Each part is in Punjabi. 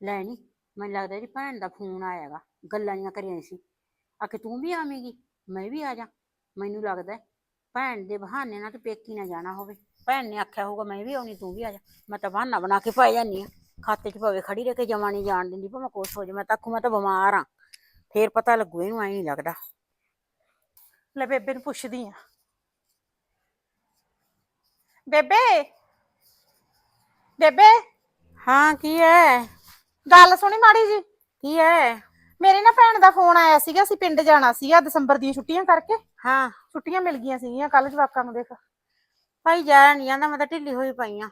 ਲੈ ਨੀ ਮੈਨੂੰ ਲੱਗਦਾ ਇਹਦੀ ਭੈਣ ਦਾ ਫੋਨ ਆਇਆਗਾ ਗੱਲਾਂ ਜੀਆਂ ਕਰੀਆਂ ਸੀ। ਆਖੇ ਤੂੰ ਵੀ ਆਵੇਂਗੀ? ਮੈਂ ਵੀ ਆ ਜਾ। ਮੈਨੂੰ ਲੱਗਦਾ ਹੈ ਭੈਣ ਦੇ ਬਹਾਨੇ ਨਾਲ ਤੇ ਪੇਕੀ ਨਾ ਜਾਣਾ ਹੋਵੇ। ਭੈਣ ਨੇ ਆਖਿਆ ਹੋਊਗਾ ਮੈਂ ਵੀ ਆਉਣੀ ਤੂੰ ਵੀ ਆ ਜਾ। ਮੈਂ ਤਾਂ ਬਹਾਨਾ ਬਣਾ ਕੇ ਪਾਈ ਜਾਂਦੀ ਆ ਖਾਤੇ 'ਚ ਭਾਵੇਂ ਖੜੀ ਰਹਿ ਕੇ ਜਮਾ ਨਹੀਂ ਜਾਣ ਦਿੰਦੀ ਭਾਵੇਂ ਕੁਛ ਹੋ ਜਾ ਮੈਂ ਤਾਂ ਆਖੂ ਮੈਂ ਤਾਂ ਬਿਮਾਰ ਆ। ਫੇਰ ਪਤਾ ਲੱਗੂ ਇਹਨੂੰ ਐਂ ਨਹੀਂ ਲੱਗਦਾ। ਲੈ ਬੇਬੇ ਨੂੰ ਪੁੱਛਦੀ ਆ ਬੇਬੇ! ਬੇਬੇ! ਹਾਂ ਕੀ ਹੈ ਗੱਲ ਸੁਣੀ ਮਾੜੀ ਜੀ। ਕੀ ਹੈ ਮੇਰੀ ਨਾ ਭੈਣ ਦਾ ਫੋਨ ਆਇਆ ਸੀਗਾ ਅਸੀਂ ਪਿੰਡ ਜਾਣਾ ਸੀਗਾ ਦਸੰਬਰ ਦੀਆਂ ਛੁੱਟੀਆਂ ਕਰਕੇ। ਹਾਂ। ਛੁੱਟੀਆਂ ਮਿਲ ਗਈਆਂ ਸੀਗੀਆਂ ਕੱਲ ਜਵਾਕਾਂ ਨੂੰ ਦੇਖ। ਭਾਈ ਜਾਇਆ ਨਹੀਂ ਜਾਂਦਾ ਮੈਂ ਤਾਂ ਢਿੱਲੀ ਹੋਈ ਪਈ ਆ।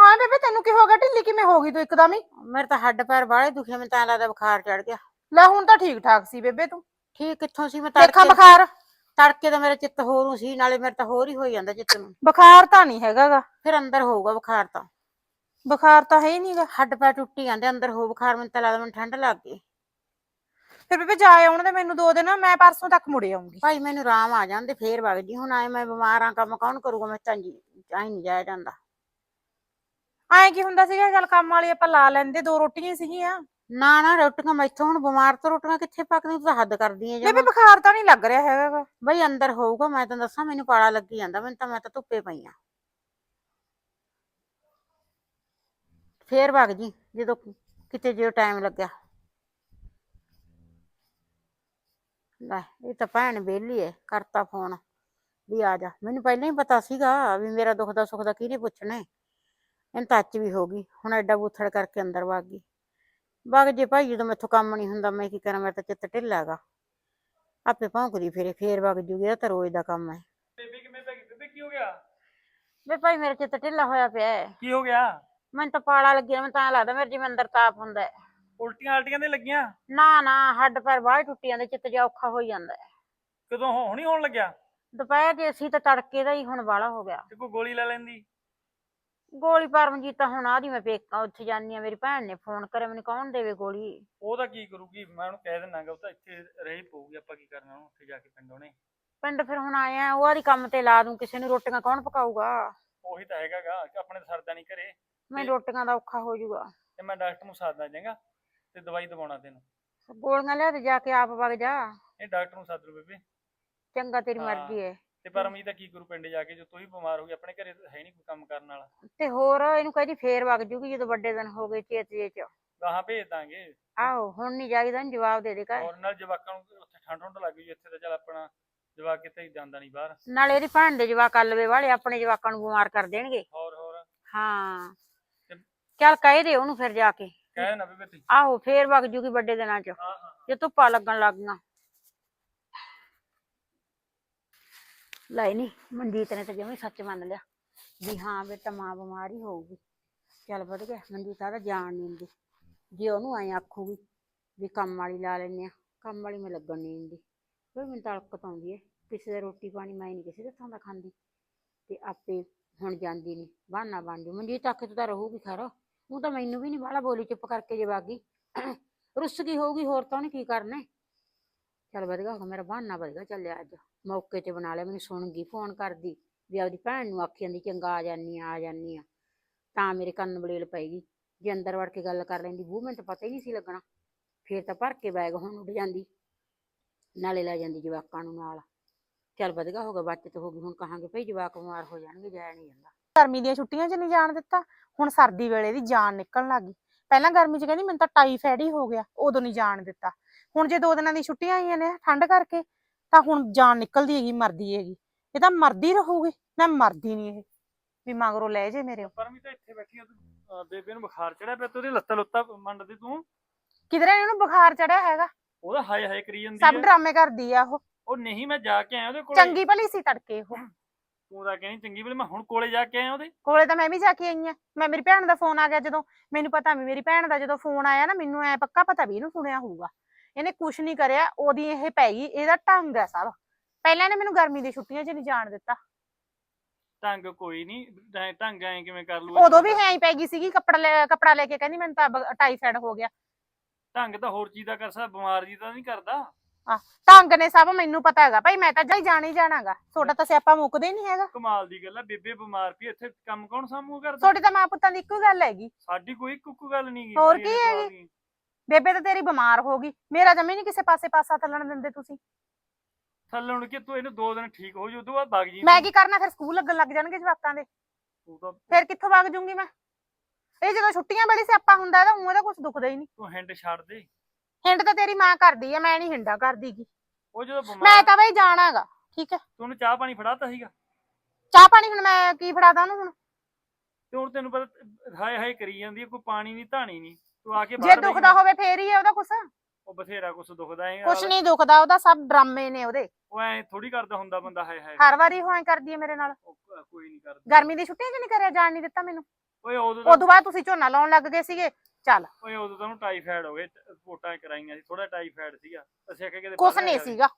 ਹਾਂ ਬੇਬੇ ਤੈਨੂੰ ਕੀ ਹੋ ਗਿਆ? ਢਿੱਲੀ ਕਿਵੇਂ ਹੋ ਗਈ ਤੂੰ ਇੱਕਦਮ ਹੀ? ਮੇਰੇ ਤਾਂ ਹੱਡ ਪੈਰ ਬਾਹਲੇ ਦੁਖੇ ਮੈਨੂੰ ਤਾਂ ਐਂ ਲੱਗਦਾ ਬੁਖਾਰ ਚੜ ਗਿਆ। ਲੈ ਹੁਣ ਤਾਂ ਠੀਕ ਠਾਕ ਸੀ ਬੇਬੇ ਤੂੰ। ਠੀਕ ਕਿੱਥੋਂ ਸੀ? ਮੈਂ ਦੇਖਾਂ ਤੜਕੇ ਬੁਖਾਰ। ਤੜਕੇ ਤਾਂ ਮੇਰਾ ਚਿੱਤ ਹੋਰੂ ਸੀ ਨਾਲੇ ਮੇਰੇ ਤਾਂ ਹੋਰ ਹੀ ਹੋਈ ਜਾਂਦਾ ਚਿੱਤ ਨੂੰ। ਬੁਖਾਰ ਤਾਂ ਨਹੀਂ ਹੈਗਾਗਾ। ਫਿਰ ਅੰਦਰ ਹੋਊਗਾ ਬੁਖਾਰ ਤਾਂ। ਬੁਖਾਰ ਤਾਂ ਹੈ ਹੀ ਨਹੀਂਗਾ ਹੱਡ ਪੈਰ ਟੁੱਟੀ ਜਾਂਦੇ ਅੰਦਰ ਹੋ ਬੁਖਾਰ ਮੈਨੂੰ ਤਾਂ ਲੱਗਦਾ ਮੈਨੂੰ ਠੰਡ ਲੱਗ ਗਈ। ਫਿਰ ਬੇਬੇ ਜਾ ਆਉਣ ਦੇ ਮੈਨੂੰ ਦੋ ਦਿਨ ਮੈਂ ਪਰਸੋਂ ਤੱਕ ਮੁੜੇ ਆਉਂਗੀ। ਭਾਈ ਮੈਨੂੰ ਆਰਾਮ ਆ ਜਾਂਦੇ ਫੇਰ ਵਗ ਜੀ ਹੁਣ ਆਏ ਮੈਂ ਬਿਮਾਰ ਆ ਕੰਮ ਕੌਣ ਕਰੂਗਾ? ਮੈਂ ਤਾਂ ਜੀ ਆਈ ਨਹੀਂ ਜਾਇਆ ਜਾਂਦਾ। ਐਂ ਕੀ ਹੁੰਦਾ ਸੀਗਾ ਚੱਲ ਕੰਮ ਵਾਲੀ ਆਪਾਂ ਲਾ ਲੈਂਦੇ ਦੋ ਰੋਟੀਆਂ ਹੀ ਸੀਗੀਆਂ। ਨਾ ਨਾ ਰੋਟੀਆਂ ਮੈਥੋਂ ਹੁਣ ਬਿਮਾਰ ਤੋਂ ਰੋਟੀਆਂ ਕਿੱਥੇ ਪੱਕਦੀਆਂ? ਤੂੰ ਤਾਂ ਹੱਦ ਕਰਦੀ ਹੈ ਬੇਬੇ ਬੁਖਾਰ ਤਾਂ ਨਹੀਂ ਲੱਗ ਰਿਹਾ ਹੈਗਾ ਬਈ ਅੰਦਰ ਹੋਊਗਾ ਮੈਂ ਤਾਂ ਦੱਸਾਂ ਮੈਨੂੰ ਪਾਲਾ ਲੱਗੀ ਜਾਂਦਾ ਮੈਨੂੰ ਤਾਂ ਮੈਂ ਤਾਂ ਧੁੱਪੇ ਪਈ ਆ। ਫੇਰ ਵਗ ਜੀ ਜਦੋਂ ਕਿਤੇ ਜੇ ਟਾਈਮ ਲੱਗਿਆ। ਲੈ ਇਹ ਤਾਂ ਭੈਣ ਵਿਹਲੀ ਐ ਕਰਤਾ ਫੋਨ। ਵੀ ਆ ਜਾ। ਮੈਨੂੰ ਪਹਿਲਾਂ ਹੀ ਪਤਾ ਸੀਗਾ ਵੀ ਮੇਰਾ ਦੁੱਖ ਦਾ ਸੁੱਖ ਦਾ ਕਿਹਨੇ ਪੁੱਛਣਾ। ਇਹਨੂੰ ਅੱਜ ਵੀ ਹੋ ਗਈ। ਹੁਣ ਐਡਾ ਬੂਥੜ ਕਰਕੇ ਅੰਦਰ ਵਗ ਗਈ। ਵਗ ਜੇ ਭਾਈ ਜਦੋਂ ਮੈਥੋਂ ਕੰਮ ਨਹੀਂ ਹੁੰਦਾ ਮੈਂ ਕੀ ਕਰਾਂ? ਮੇਰਾ ਤਾਂ ਚਿੱਤ ਢਿੱਲਾ ਹੈਗਾ। ਆਪੇ ਭੌਂਕਦੀ ਫਿਰੇ ਫੇਰ ਵਗ ਜੂਗੀ। ਇਹ ਤਾਂ ਰੋਜ਼ ਦਾ ਕੰਮ ਹੈ ਬੇਬੇ ਕਿਵੇਂ ਪੈ ਗਈ ਬੇਬੇ ਕੀ ਹੋ ਗਿਆ? ਵੇ ਭਾਈ ਮੇਰੇ ਚਿੱਤ ਢਿੱਲਾ ਹੋਇਆ ਪਿਆ ਹੈ ਕੀ ਹੋ ਗਿਆ? ਮੈਨੂੰ ਤਾਂ ਪਾਲਾ ਲੱਗਿਆ ਮੈਨੂੰ ਤਾਂ ਐਂ ਲੱਗਦਾ ਮੇਰੇ ਜਿਵੇਂ ਅੰਦਰ ਤਾਪ ਹੁੰਦਾ ਹੈ। ਉਲਟੀਆਂ ਆਲਟੀਆਂ ਤੇ ਲੱਗੀਆਂ? ਨਾ ਨਾ ਹੱਡ ਪੈਰ ਬਾਹਰ ਟੁੱਟੀ ਜਾਂਦੇ ਚਿੱਤ ਜਿਹਾ ਔਖਾ ਹੋਈ ਜਾਂਦਾ ਹੈ। ਕਦੋਂ ਹੋ- ਹੁਣੀ ਹੋਣ ਲੱਗਿਆ? ਦੁਪਹਿਰ ਦੇ ਅਸੀਂ ਤਾਂ ਤੜਕੇ ਦਾ ਹੀ ਹੁਣ ਵਾਲਾ ਹੋ ਗਿਆ। ਤੇ ਕੋਈ ਗੋਲੀ ਲੈ ਲੈਂਦੀ? ਗੋਲੀ ਪਰਮਜੀਤ ਤਾਂ ਹੁਣ ਆਦੀ ਮੈਂ ਪੇਕਾ ਉੱਥੇ ਜਾਨੀ ਆ ਮੇਰੀ ਭੈਣ ਨੇ ਫੋਨ ਕਰਿਆ ਮੈਨੂੰ ਕੌਣ ਦੇਵੇ ਗੋਲੀ? ਉਹ ਤਾਂ ਕੀ ਕਰੂਗੀ ਮੈਂ ਉਹਨੂੰ ਕਹਿ ਦਿੰਨਾਗਾ ਉਹ ਤਾਂ ਇੱਥੇ ਰਹੀ ਪਊਗੀ ਆਪਾਂ ਕੀ ਕਰਨਾ ਉਹਨੂੰ ਉੱਥੇ ਜਾ ਕੇ ਪਿੰਡ ਉਹਨੇ। ਪਿੰਡ ਫਿਰ ਹੁਣ ਆਇਆ ਉਹ ਆਦੀ ਕੰਮ ਤੇ ਲਾ ਦੂੰ ਕਿਸੇ ਨੂੰ ਰੋਟੀਆਂ ਕੌਣ ਪਕਾਊਗਾ? ਉਹੀ ਤਾਂ ਹੈਗਾਗਾ ਕਿ ਆਪਣੇ ਤਾਂ ਸਰਦਾ ਨਹੀਂ ਘਰੇ। ਮੈਂ ਰੋਟੀਆਂ ਦਾ ਔਖਾ ਹੋ ਜਾਊਗਾ ਤੇ ਮੈਂ ਡਾਕਟਰ ਨੂੰ ਸਾਦਾ ਜਾਂਗਾ ਤੇ ਦਵਾਈ ਦਵਾਉਣਾ ਤੈਨੂੰ। ਗੋਲੀਆਂ ਲਿਆ ਤੇ ਜਾ ਕੇ ਆਪ ਵਗ ਜਾ। ਇਹ ਡਾਕਟਰ ਨੂੰ ਸੱਦ ਲਓ ਬੇਬੇ। ਚੰਗਾ ਤੇਰੀ ਹਾਂ। ਮਰਜ਼ੀ ਹੈ ਤੇ ਪਰਮਜੀਤ ਤਾਂ ਕੀ ਕਰੂ ਪਿੰਡ ਜਾ ਕੇ ਜੋ ਤੂੰ ਹੀ ਬਿਮਾਰ ਹੋ ਗਈ ਆਪਣੇ ਘਰੇ ਹੈ ਨਹੀਂ ਕੋਈ ਕੰਮ ਕਰਨ ਵਾਲਾ। ਤੇ ਹੋਰ ਇਹਨੂੰ ਕਹਿੰਦੀ ਫੇਰ ਵਗ ਜੂਗੀ ਜਦੋਂ ਵੱਡੇ ਦਿਨ ਹੋ ਗਏ ਚੇਤ ਜੇ ਚ। ਗਾਹਾਂ ਭੇਜ ਦਾਂਗੇ। ਆਹੋ ਹੁਣ ਨਹੀਂ ਜਾਈਦਾ ਇਹਨੂੰ ਜਵਾਬ ਦੇ ਦੇ ਕਰ ਔਰ ਨਾਲ ਜਵਾਕਾਂ ਨੂੰ ਉੱਥੇ ਠੰਡ ਠੰਡ ਲੱਗ ਗਈ ਇੱਥੇ ਤਾਂ ਚੱਲ ਆਪਣਾ ਜਵਾਕ ਕਿਤੇ ਜਾਂਦਾ ਨਹੀਂ ਬਾਹਰ। ਨਾਲੇ ਇਹਦੀ ਭੈਣ ਦੇ ਜਵਾਕ ਅਲਵੇ ਵਾਲੇ ਆਪਣੇ ਜਵਾਕਾਂ ਨੂੰ ਬਿਮਾਰ ਕਰ ਦੇਣਗੇ। ਹੋਰ ਹੋਰ। ਹਾਂ। ਚੱਲ ਕਹਿ ਦੇ ਉਹਨੂੰ ਫਿਰ ਜਾ ਕੇ। ਕਹਿ ਨਾ ਬੇਬੇ ਤੂੰ। ਆਹੋ ਫੇਰ ਵਗ ਜੂਗੀ ਵੱਡੇ ਦਿਨਾਂ ਚ। ਹਾਂ ਹਾਂ ਜੇ ਧੁੱਪਾਂ ਲੱਗਣ ਲੱਗ ਗਈਆਂ। ਲੈ ਨੀ ਮਨਜੀਤ ਨੇ ਤਾਂ ਜਮੇ ਸੱਚ ਮੰਨ ਲਿਆ। ਵੀ ਹਾਂ ਬੇਟਾ ਮਾਂ ਬਿਮਾਰ ਹੀ ਹੋਊਗੀ। ਚੱਲ ਵਧ ਗਿਆ ਮਨਜੀਤ ਆ ਤਾਂ ਜਾਣ ਨਹੀਂ ਦਿੰਦੀ। ਜੇ ਉਹਨੂੰ ਐਂ ਆਖੂਗੀ ਵੀ ਕੰਮ ਵਾਲੀ ਲਾ ਲੈਨੇ ਆ ਕੰਮ ਵਾਲੀ ਮੈਂ ਲੱਗਣ ਨਹੀਂ ਦਿੰਦੀ। ਫਿਰ ਮੈਨੂੰ ਤਾਂ ਅਲਕਤ ਆਉਂਦੀ ਏ ਕਿਸੇ ਦਾ ਰੋਟੀ ਪਾਣੀ ਮੈਂ ਨਹੀਂ ਕਿਸੇ ਦੇ ਹੱਥਾਂ ਦਾ ਖਾਂਦੀ। ਤੇ ਆਪੇ ਹੁਣ ਜਾਂਦੀ ਨਹੀਂ ਬਹਾਨਾ ਬਣ ਜੂ। ਮਨਜੀਤ ਆਖੇ ਤੂੰ ਤਾਂ ਰਹੂਗੀ ਖਰਾ। ਉਹ ਤਾਂ ਮੈਨੂੰ ਵੀ ਨਹੀਂ ਬਾਹਲਾ ਬੋਲੀ ਚੁੱਪ ਕਰਕੇ ਜੇ ਬਾਗੀ। ਰੁੱਸ ਗਈ ਹੋਊਗੀ, ਹੋਰ ਤਾਂ ਉਹਨੇ ਕੀ ਕਰਨਾ? ਚੱਲ ਵਧੀਆ ਹੋ ਗਿਆ ਮੇਰਾ ਬਹਾਨਾ ਵਧੀਆ ਚੱਲਿਆ ਅੱਜ। ਮੌਕੇ ਤੇ ਬਣਾ ਲਿਆ, ਮੈਨੂੰ ਸੁਣ ਗਈ, ਫੋਨ ਕਰਦੀ ਵੀ ਆਪਦੀ ਭੈਣ ਨੂੰ ਆਖੀ ਜਾਂਦੀ ਚੰਗਾ ਆ ਜਾਨੀ ਆ ਆ ਜਾਨੀ ਆ। ਤਾਂ ਮੇਰੇ ਕੰਨ ਬਲੇਲ ਪਏਗੀ ਜੇ ਅੰਦਰ ਵੜ ਕੇ ਗੱਲ ਕਰ ਲੈਂਦੀ ਬੂ ਮੈਨੂੰ ਤਾਂ ਪਤਾ ਹੀ ਨਹੀਂ ਸੀ ਲੱਗਣਾ। ਫੇਰ ਤਾਂ ਭਰ ਕੇ ਬੈਗ ਹੁਣ ਉੱਡ ਜਾਂਦੀ। ਨਾਲੇ ਲੈ ਜਾਂਦੀ ਜਵਾਕਾਂ ਨੂੰ ਨਾਲ। ਚੱਲ ਵਧੀਆ ਹੋ ਗਿਆ, ਬੱਚਤ ਹੋ ਗਈ, ਹੁਣ ਕਹਾਂਗੇ ਭਈ ਜਵਾਕ ਬਿਮਾਰ ਹੋ ਜਾਣਗੇ ਜਾਇਆ ਨਹੀਂ ਜਾਂਦਾ। ਗਰਮੀ ਦੀਆਂ ਛੁੱਟੀਆਂ 'ਚ ਨਹੀਂ ਜਾਣ ਦਿੱਤਾ ਹੁਣ ਸਰਦੀ ਵੇਲੇ ਦੀ ਜਾਨ ਨਿਕਲਣ ਲੱਗ ਗਈ। ਪਹਿਲਾਂ ਗਰਮੀ 'ਚ ਕਹਿੰਦੀ ਮੈਨੂੰ ਤਾਂ ਟਾਈਫਾਇਡ ਹੀ ਹੋ ਗਿਆ ਉਦੋਂ ਨਹੀਂ ਜਾਣ ਦਿੱਤਾ। ਹੁਣ ਜੇ ਦੋ ਦਿਨਾਂ ਦੀ ਛੁੱਟੀਆਂ ਆਈਆਂ ਨੇ ਠੰਡ ਕਰਕੇ ਤਾਂ ਹੁਣ ਜਾਨ ਨਿਕਲਦੀ ਹੈਗੀ ਮਰਦੀ ਹੈਗੀ। ਇਹ ਤਾਂ ਮਰਦੀ ਰਹੂਗੀ ਨਾ ਮਰਦੀ ਨਹੀਂ ਇਹ। ਵੀ ਮਗਰੋਂ ਲੈ ਜੇ ਮੇਰੇ ਪਰਮੀ ਤਾਂ ਇੱਥੇ ਬੈਠੀ ਆ ਤੂੰ ਬੇਬੇ ਨੂੰ ਬੁਖਾਰ ਚੜਿਆ ਪਿਆ ਤੇ ਉਹਦੇ ਲੱਤਾਂ ਲੁੱਤਾਂ ਮੰਡਦੀ ਤੂੰ। ਕਿਧਰੇ ਇਹਨੂੰ ਬੁਖਾਰ ਚੜਿਆ ਹੈਗਾ? ਉਹਦਾ ਹਾਏ ਹਾਏ ਕਰੀ ਜਾਂਦੀ ਸਭ ਹੈ। ਡਰਾਮੇ ਕਰਦੀ ਆ ਉਹ। ਉਹ ਨਹੀਂ ਮੈਂ ਜਾ ਕੇ ਆਇਆ ਉਹਦੇ ਕੋਲੇ। ਚੰਗੀ ਭਲੀ ਸੀ ਤੜਕੇ ਉਹ। ਤੂੰ ਤਾਂ ਕਹਿੰਦੀ ਚੰਗੀ ਬਲੇ ਮੈਂ ਹੁਣ ਕੋਲੇ ਜਾ ਕੇ ਆਇਆ ਉਹਦੇ। ਕੋਲੇ ਤਾਂ ਮੈਂ ਵੀ ਜਾ ਕੇ ਆਈ ਆ। ਮੈਂ ਮੇਰੀ ਭੈਣ ਦਾ ਫੋਨ ਆ ਗਿਆ ਜਦੋਂ। ਮੈਨੂੰ ਪਤਾ ਵੀ ਮੇਰੀ ਭੈਣ ਦਾ ਜਦੋਂ ਫੋਨ ਆਇਆ ਨਾ ਮੈਨੂੰ ਐ ਪੱਕਾ ਪਤਾ ਵੀ ਇਹਨੂੰ ਸੁਣਿਆ ਹੋਊਗਾ। ਇਹਨੇ ਕੁਛ ਨਹੀਂ ਕਰਿਆ ਉਹਦੀ ਇਹ ਪੈ ਗਈ ਇਹਦਾ ਢੰਗ ਹੈ ਸਭ। ਪਹਿਲਾਂ ਇਹਨੇ ਮੈਨੂੰ ਗਰਮੀ ਦੀ ਛੁੱਟੀਆਂ 'ਚ ਨਹੀਂ ਜਾਣ ਦਿੱਤਾ। ਢੰਗ ਕੋਈ ਨਹੀਂ ਢੰਗ ਐ ਕਿਵੇਂ ਕਰ ਲੂ ਉਦੋਂ ਵੀ ਐਂ ਹੀ ਪੈ ਗਈ ਸੀਗੀ ਕੱਪੜਾ ਲੈ ਕੱਪੜਾ ਲੈ ਕੇ ਕਹਿੰਦੀ ਮੈਨੂੰ ਤਾਂ ਟਾਈਫਾਇਡ ਹੋ ਗਿਆ। ਢੰਗ ਤਾਂ ਹੋਰ ਚੀਜ਼ ਦਾ ਕਰ ਸਕਦਾ ਬਿਮਾਰ ਜੀ ਤਾਂ ਨਹੀਂ ਕਰਦਾ। ਢੰਗ ਨੇ ਸਭ ਮੈਨੂੰ ਪਤਾ ਹੈਗਾ। ਭਾਈ ਮੈਂ ਤਾਂ ਜਾਈ ਜਾਣ ਜਾਣਾਗਾ। ਤੁਹਾਡਾ ਤਾਂ ਸਿਆਪਾ ਮੁੱਕਦਾ ਹੀ ਨਹੀਂ ਹੈਗਾ। ਕਮਾਲ ਦੀ ਗੱਲ ਆ ਬੇਬੇ ਬਿਮਾਰ ਪਈ ਇੱਥੇ ਕੰਮ ਕੌਣ ਸਾਂਭੂ ਕਰਦਾ? ਤੁਹਾਡੀ ਤਾਂ ਮਾਂ ਪੁੱਤਾਂ ਦੀ ਇੱਕੋ ਗੱਲ ਹੈਗੀ। ਸਾਡੀ ਕੋਈ ਕੁੱਕੂ ਗੱਲ ਨਹੀਂ ਗੀ ਹੋਰ ਕੀ ਹੈਗੀ? ਬੇਬੇ ਤਾਂ ਤੇਰੀ ਬਿਮਾਰ ਹੋ ਗਈ। ਮੇਰਾ ਜਮੀ ਨਹੀਂ ਕਿਸੇ ਪਾਸੇ ਪਾਸਾ ਥੱਲਣ ਦਿੰਦੇ ਤੁਸੀਂ। ਥੱਲੇ ਹੁਣ ਕਿ ਤੂੰ ਇਹਨੂੰ ਦੋ ਦਿਨ ਠੀਕ ਹੋ ਜੂ ਉਦੋਂ ਬਾਅਦ ਵਗ ਜੀ ਮੈਂ ਕੀ ਕਰਨਾ ਫਿਰ ਸਕੂਲ ਲੱਗਣ ਲੱਗ ਜਾਣਗੇ ਜਵਾਕਾਂ ਦੇ। ਤੂੰ ਤਾਂ ਫਿਰ ਕਿੱਥੋਂ ਵਗ ਜੂੰਗੀ ਮੈਂ? ਇਹ ਜਦੋਂ ਛੁੱਟੀਆਂ ਵੇਲੇ ਸਿਆਪਾ ਹੁੰਦਾ ਇਹਦਾ ਉਹ ਇਹਦਾ ਕੁਝ ਦੁਖਦਾ ਹੀ ਨਹੀਂ। ਤੂੰ ਹਿੰਡ ਛੱਡ ਦੇ। ਹਿੰਡ ਤਾਂ ਤੇਰੀ ਮਾਂ ਕਰਦੀ ਆ ਮੈਂ ਨਹੀਂ ਹਿੰਡਾ ਕਰਦੀਗੀ ਉਹ ਜਦੋਂ ਮੈਂ ਬਿਮਾਰ ਤਾਂ ਬਈ ਜਾਣਾਗਾ ਠੀਕ ਹੈ ਤੂੰ ਉਹਨੂੰ ਚਾਹ ਪਾਣੀ ਫੜਾਤਾ ਸੀਗਾ? ਚਾਹ ਪਾਣੀ ਹੁਣ ਮੈਂ ਕੀ ਫੜਾਦਾ ਉਹਨੂੰ ਹੁਣ? ਤੇ ਹੁਣ ਤੈਨੂੰ ਪਤਾ ਹਾਏ ਹਾਏ ਕਰੀ ਜਾਂਦੀ ਹੈ ਕੋਈ ਪਾਣੀ ਨਹੀਂ ਧਾਣੀ ਨਹੀਂ ਤੂੰ ਆ ਕੇ ਜੇ ਬਾਹਰ ਬਹਿ ਦੁਖਦਾ ਗਈ। ਹੋਵੇ ਫੇਰ ਹੀ ਹੈ ਉਹਦਾ ਕੁਛ। ਉਹ ਬਥੇਰਾ ਕੁਛ ਦੁਖਦਾ ਹੈ ਕੁਛ ਨਹੀਂ ਦੁਖਦਾ ਉਹਦਾ ਸਭ ਡਰਾਮੇ ਨੇ ਉਹਦੇ। ਉਹ ਐ ਥੋੜੀ ਕਰਦਾ ਹੁੰਦਾ ਬੰਦਾ ਹਾਏ ਹਾਏ। ਹਰ ਵਾਰੀ ਹੋਏ ਕਰਦੀ ਹੈ ਮੇਰੇ ਨਾਲ। ਉਹ ਕ- ਕੋਈ ਨਹੀਂ ਕਰਦਾ। ਗਰਮੀ ਦੀ ਛੁੱਟੀਆਂ 'ਚ ਨਹੀਂ ਕਰਿਆ ਜਾਣ ਨਹੀਂ ਦਿੱਤਾ ਮੈਨੂੰ? ਓਏ ਉਦੋਂ ਤਾਂ ਉਦੋਂ ਬਾਅਦ ਤੁਸੀਂ ਝੋਨਾ ਲਾਉਣ ਲੱਗ ਗਏ ਸੀਗੇ। ਚੱਲ। ਓਏ ਉਦੋਂ ਤਾਂ ਟਾਈਫਾਇਡ ਹੋ ਗਏ ਰਿਪੋਰਟਾਂ ਕਰਾਈਆਂ ਸੀ ਥੋੜਾ ਟਾਈਫਾਇਡ ਸੀਗਾ। ਅਸੀਂ ਆਖਿਆ ਕਿਤੇ ਕੁਛ ਨਹੀਂ। ਸੀਗਾ।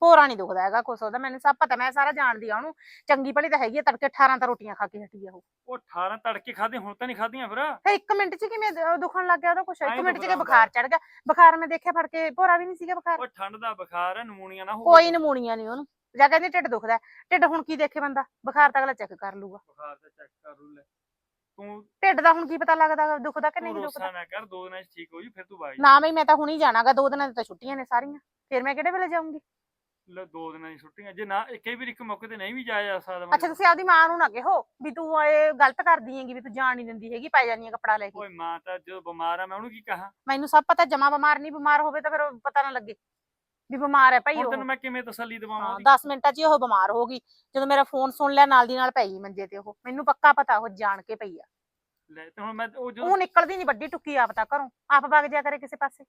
ਪੋਰਾ ਨਹੀਂ ਦੁਖਦਾ ਹੈਗਾ ਕੁਛ ਉਹਦਾ ਮੈਨੂੰ ਸਭ ਪਤਾ ਮੈਂ ਸਾਰਾ ਜਾਣਦੀ ਆ ਉਹਨੂੰ। ਚੰਗੀ ਭਲੀ ਤਾਂ ਹੈਗੀ ਆ ਤੜਕੇ 18 ਤਾਂ ਰੋਟੀਆਂ ਖਾ ਕੇ ਹਟੀ ਆ ਉਹ। ਉਹ 18 ਤੜਕੇ ਖਾਦੇ ਹੁਣ ਤਾਂ ਨਹੀਂ ਖਾਧੀਆਂ ਫਿਰ? ਫਿਰ ਇੱਕ ਮਿੰਟ 'ਚ ਕਿਵੇਂ ਦ- ਦੁਖਣ ਲੱਗ ਗਿਆ ਉਹਦਾ ਕੁਛ? ਇੱਕ ਐਂ ਮਿੰਟ 'ਚ ਦੁਖਦਾ ਕਿ ਬੁਖਾਰ ਚੜ ਗਿਆ? ਬੁਖਾਰ ਮੈਂ ਦੇਖਿਆ ਫੜ ਕੇ ਪੋਰਾ ਵੀ ਨਹੀਂ ਸੀਗਾ ਬੁਖਾਰ? ਉਹ ਠੰਡ ਦਾ ਬੁਖਾਰ ਹੈ ਨਮੂਨੀਆ ਨਾ ਹੋਵੇ ਕੋਈ ਨਮੂਨੀਆ ਨਹੀਂ ਉਹਨੂੰ। ਜਾਂ ਕਹਿੰਦੇ ਢਿੱਡ ਦੁਖਦਾ ਹੈ। ਢਿੱਡ ਹੁਣ ਕੀ ਦੇਖੇ ਬੰਦਾ? ਬੁਖਾਰ ਤਾਂ ਅਗਲਾ ਚੈੱਕ ਕਰ ਲੂਗਾ ਬੁਖਾਰ ਦਾ ਚੈੱਕ ਕਰ ਲੂ ਲੈ। ਤੂੰ ਢਿੱਡ ਦਾ ਹੁਣ ਕੀ ਪਤਾ ਲੱਗਦਾ ਦੁਖਦਾ ਕਿ ਤੂੰ ਨਹੀਂ ਰੋਸਾ ਦੁਖਦਾ ਨਾ ਕਰ ਦੋ ਦਿਨਾਂ ਚ ਠੀਕ ਹੋ ਜੀ ਫਿਰ ਤੂੰ ਬਾਈ ਨਾ ਬਈ ਮੈਂ ਤਾਂ ਹੁਣੀ ਜਾਣਾਗਾ ਦੋ ਦਿਨਾਂ ਦੀ ਤਾਂ ਛੁੱਟੀਆਂ ਨੇ ਸਾਰੀਆਂ। ਫਿਰ ਮੈਂ ਕਿਹੜੇ ਵੇਲੇ ਜਾਊਂਗੀ? ਲੈ ਦੋ ਦਿਨਾਂ ਦੀ ਛੁੱਟੀਆਂ ਜੇ ਨਾ ਕਈ ਵਾਰ ਇੱਕ ਮੌਕੇ ਤੇ ਨਹੀਂ ਵੀ ਜਾਇਆ ਜਾ ਸਕਦਾ ਅੱਛਾ ਤੁਸੀਂ ਆਪਦੀ ਮਾਂ ਨੂੰ ਨਾ ਕਹੋ ਵੀ ਤੂੰ ਇਹ ਗਲਤ ਕਰਦੀ ਹੈਗੀ ਵੀ ਤੂੰ ਜਾਣ ਨਹੀਂ ਦਿੰਦੀ ਹੈਗੀ ਪੈ ਜਾਨੀ ਹੈ ਕੱਪੜਾ ਲੈ ਕੇ। ਓਏ ਮਾਂ ਤਾਂ ਜਦੋਂ ਬਿਮਾਰ ਆ ਮੈਂ ਉਹਨੂੰ ਕੀ ਕਹਾਂ? ਮੈਨੂੰ ਸਭ ਪਤਾ ਜਮਾ ਬਿਮਾਰ ਨਹੀਂ ਬਿਮਾਰ ਹੋਵੇ ਤਾਂ ਫਿਰ ਉਹ ਪਤਾ ਨਾ ਲੱਗੇ। ਵੀ ਬਿਮਾਰ ਹੈ ਭਾਈ ਹੁਣ ਉਹ। ਤੈਨੂੰ ਮੈਂ ਕਿਵੇਂ ਤਸੱਲੀ ਦਵਾਵਾਂ ਹਾਂ ਉਹਦੀ? 10 ਮਿੰਟਾਂ 'ਚ ਹੀ ਉਹ ਬਿਮਾਰ ਹੋ ਗਈ। ਜਦੋਂ ਮੇਰਾ ਫੋਨ ਸੁਣ ਲਿਆ ਨਾਲ ਦੀ ਨਾਲ ਪੈ ਗਈ ਮੰਜੇ ਤੇ ਉਹ। ਮੈਨੂੰ ਪੱਕਾ ਪਤਾ ਉਹ ਜਾਣ ਕੇ ਪਈ ਆ। ਲੈ ਤੇ ਹੁਣ ਮੈਂ ਉਹ ਜਦੋਂ ਉਹ ਨਿਕਲਦੀ ਨਹੀਂ ਵੱਡੀ ਟੁੱਕੀ ਆਪ ਤਾਂ ਘਰੋਂ। ਆਪ ਵਗ ਜਾ ਕਰੇ ਕਿਸੇ ਪਾਸੇ।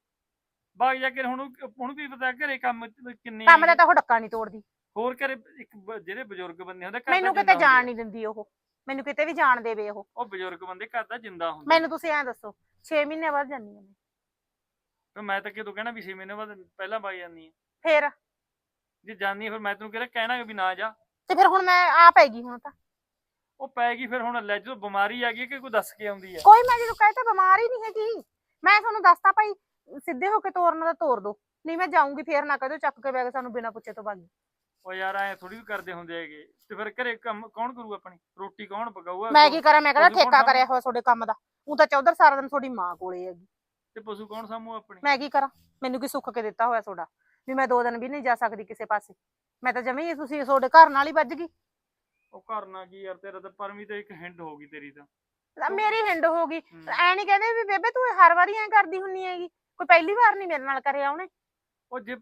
ਬਾਗ ਜਾ ਕੇ ਹੁਣ ਉਹ- ਉਹਨੂੰ ਵੀ ਪਤਾ ਘਰੇ ਕੰਮ ਕਿੰਨੇ ਕੰਮ ਦਾ। ਤਾਂ ਉਹ ਡੱਕਾ ਨਹੀਂ ਤੋੜਦੀ। ਹੋਰ ਘਰੇ ਇੱਕ ਬ- ਜਿਹੜੇ ਬਜ਼ੁਰਗ ਬੰਦੇ ਹੁੰਦੇ ਘਰ ਦਾ ਮੈਨੂੰ ਜਿੰਦਾ ਕਿਤੇ ਜਾਣ ਹੁੰਦੇ ਨਹੀਂ ਦਿੰਦੀ ਉਹ। ਮੈਨੂੰ ਕਿਤੇ ਵੀ ਜਾਣ ਦੇਵੇ ਉਹ। ਉਹ ਬਜ਼ੁਰਗ ਬੰਦੇ ਘਰ ਦਾ ਜਿੰਦਾ ਹੁੰਦੇ ਮੈਨੂੰ ਤੁਸੀਂ ਐਂ ਦੱਸੋ 6 ਮਹੀਨੇ ਬਾਅਦ ਜਾਂਦੀ ਹਾਂ ਮੈਂ। ਫਿਰ ਮੈਂ ਤਾਂ ਕਿਦੋਂ ਕਹਿਣਾ ਵੀ 6 ਮਹੀਨੇ ਬਾਅਦ ਪਹਿਲਾਂ ਬਾਈ ਜਾਂਦੀ ਹੈ ਫੇਰ? ਜੇ ਹੈ ਫਿਰ ਮੈਂ ਤੈਨੂੰ ਕਿਹੜਾ ਕਹਿਣਾ ਵੀ ਨਾ ਜਾ। ਤੇ ਫਿਰ ਹੁਣ ਮੈਂ ਆ ਪੈਗੀ ਹੁਣ ਤਾਂ। ਉਹ ਪੈ ਗਈ ਫਿਰ ਹੁਣ ਲੈ ਜਦੋਂ ਬਿਮਾਰੀ ਆ ਗਈ ਕਿ ਕੋਈ ਦੱਸ ਕੇ ਆਉਂਦੀ ਹੈ ਕੋਈ ਮੈਂ ਜਦੋਂ ਕਹੇ ਤਾਂ ਬਿਮਾਰ ਹੀ ਨਹੀਂ ਹੈਗੀ। ਮੈਂ ਤੁਹਾਨੂੰ ਦੱਸਤਾ ਭਾਈ ਸਿੱਧੇ ਹੋ ਕੇ ਤੋਰਨਾ ਤਾਂ ਤੋਰ ਦੋ। ਨਹੀਂ ਮੈਂ ਜਾਊਂਗੀ ਫੇਰ ਨਾ ਕਹਦੋ ਚੱਕ ਕੇ ਬੈਗ ਸਾਨੂੰ ਬਿਨਾਂ ਪੁੱਛੇ ਤੋਂ ਬਾਗੀ ਉਹ ਯਾਰ ਐ ਥੋੜੀ ਵੀ ਕਰਦੇ ਹੁੰਦੇ ਹੈਗੇ। ਤੇ ਫਿਰ ਘਰੇ ਕੰਮ ਕੌਣ ਕਰੂ ਆਪਣੀ? ਰੋਟੀ ਕੌਣ ਪਕਾਊਗਾ ਮੈਂ ਕੀ ਕਰਾਂ? ਮੈਂ ਕੌਣ ਠੇਕਾ? ਕਰਿਆ ਹੋਇਆ ਤੁਹਾਡੇ ਕੰਮ ਦਾ? ਉਹ ਤਾਂ ਚੌਧਰ ਸਾਰਾ ਦਿਨ ਤੁਹਾਡੀ ਮਾਂ ਕੋਲੇ ਹੈਗੀ। ਤੇ ਪਸ਼ੂ ਕੌਣ ਸਾਂਭੂ ਆਪਣੀ? ਮੈਂ ਕੀ ਕਰਾਂ? ਮੈਨੂੰ ਕੀ ਸੁੱਖ ਕੇ ਦਿੱਤਾ ਹੋਇਆ ਤੁਹਾਡਾ? ਵੀ ਮੈਂ ਦੋ ਦਿਨ ਵੀ ਨਹੀਂ ਜਾ ਸਕਦੀ ਕਿਸੇ ਪਾਸੇ। ਮੈਂ ਤਾਂ ਜਮੀ ਤੁਸੀਂ ਤੁਹਾਡੇ ਘਰ ਨਾਲ ਹੀ ਵੱਜ ਗਈ। ਉਹ ਕਰਨਾ ਕੀ ਯਾਰ ਤੇਰਾ ਤਾਂ ਪਰਮੀ ਤੇ ਇੱਕ ਹਿੰਡ ਹੋ ਗਈ ਤੇਰੀ ਤਾਂ। ਲੈ ਮੇਰੀ ਹਿੰਡ ਹੋ ਗਈ। ਹਮ। ਐ ਨਹੀਂ ਕਹਿੰਦੇ ਵੀ ਬੇਬੇ ਤੂੰ ਹਰ ਵਾਰੀ ਐ ਕਰਦੀ ਹੁੰਨੀ ਹੈਗੀ। ਕੋਈ ਪਹਿਲੀ ਵਾਰ ਨਹੀਂ ਮੇਰੇ ਨਾਲ ਕਰਿਆ ਉਹਨੇ। ਉਹ ਜੇ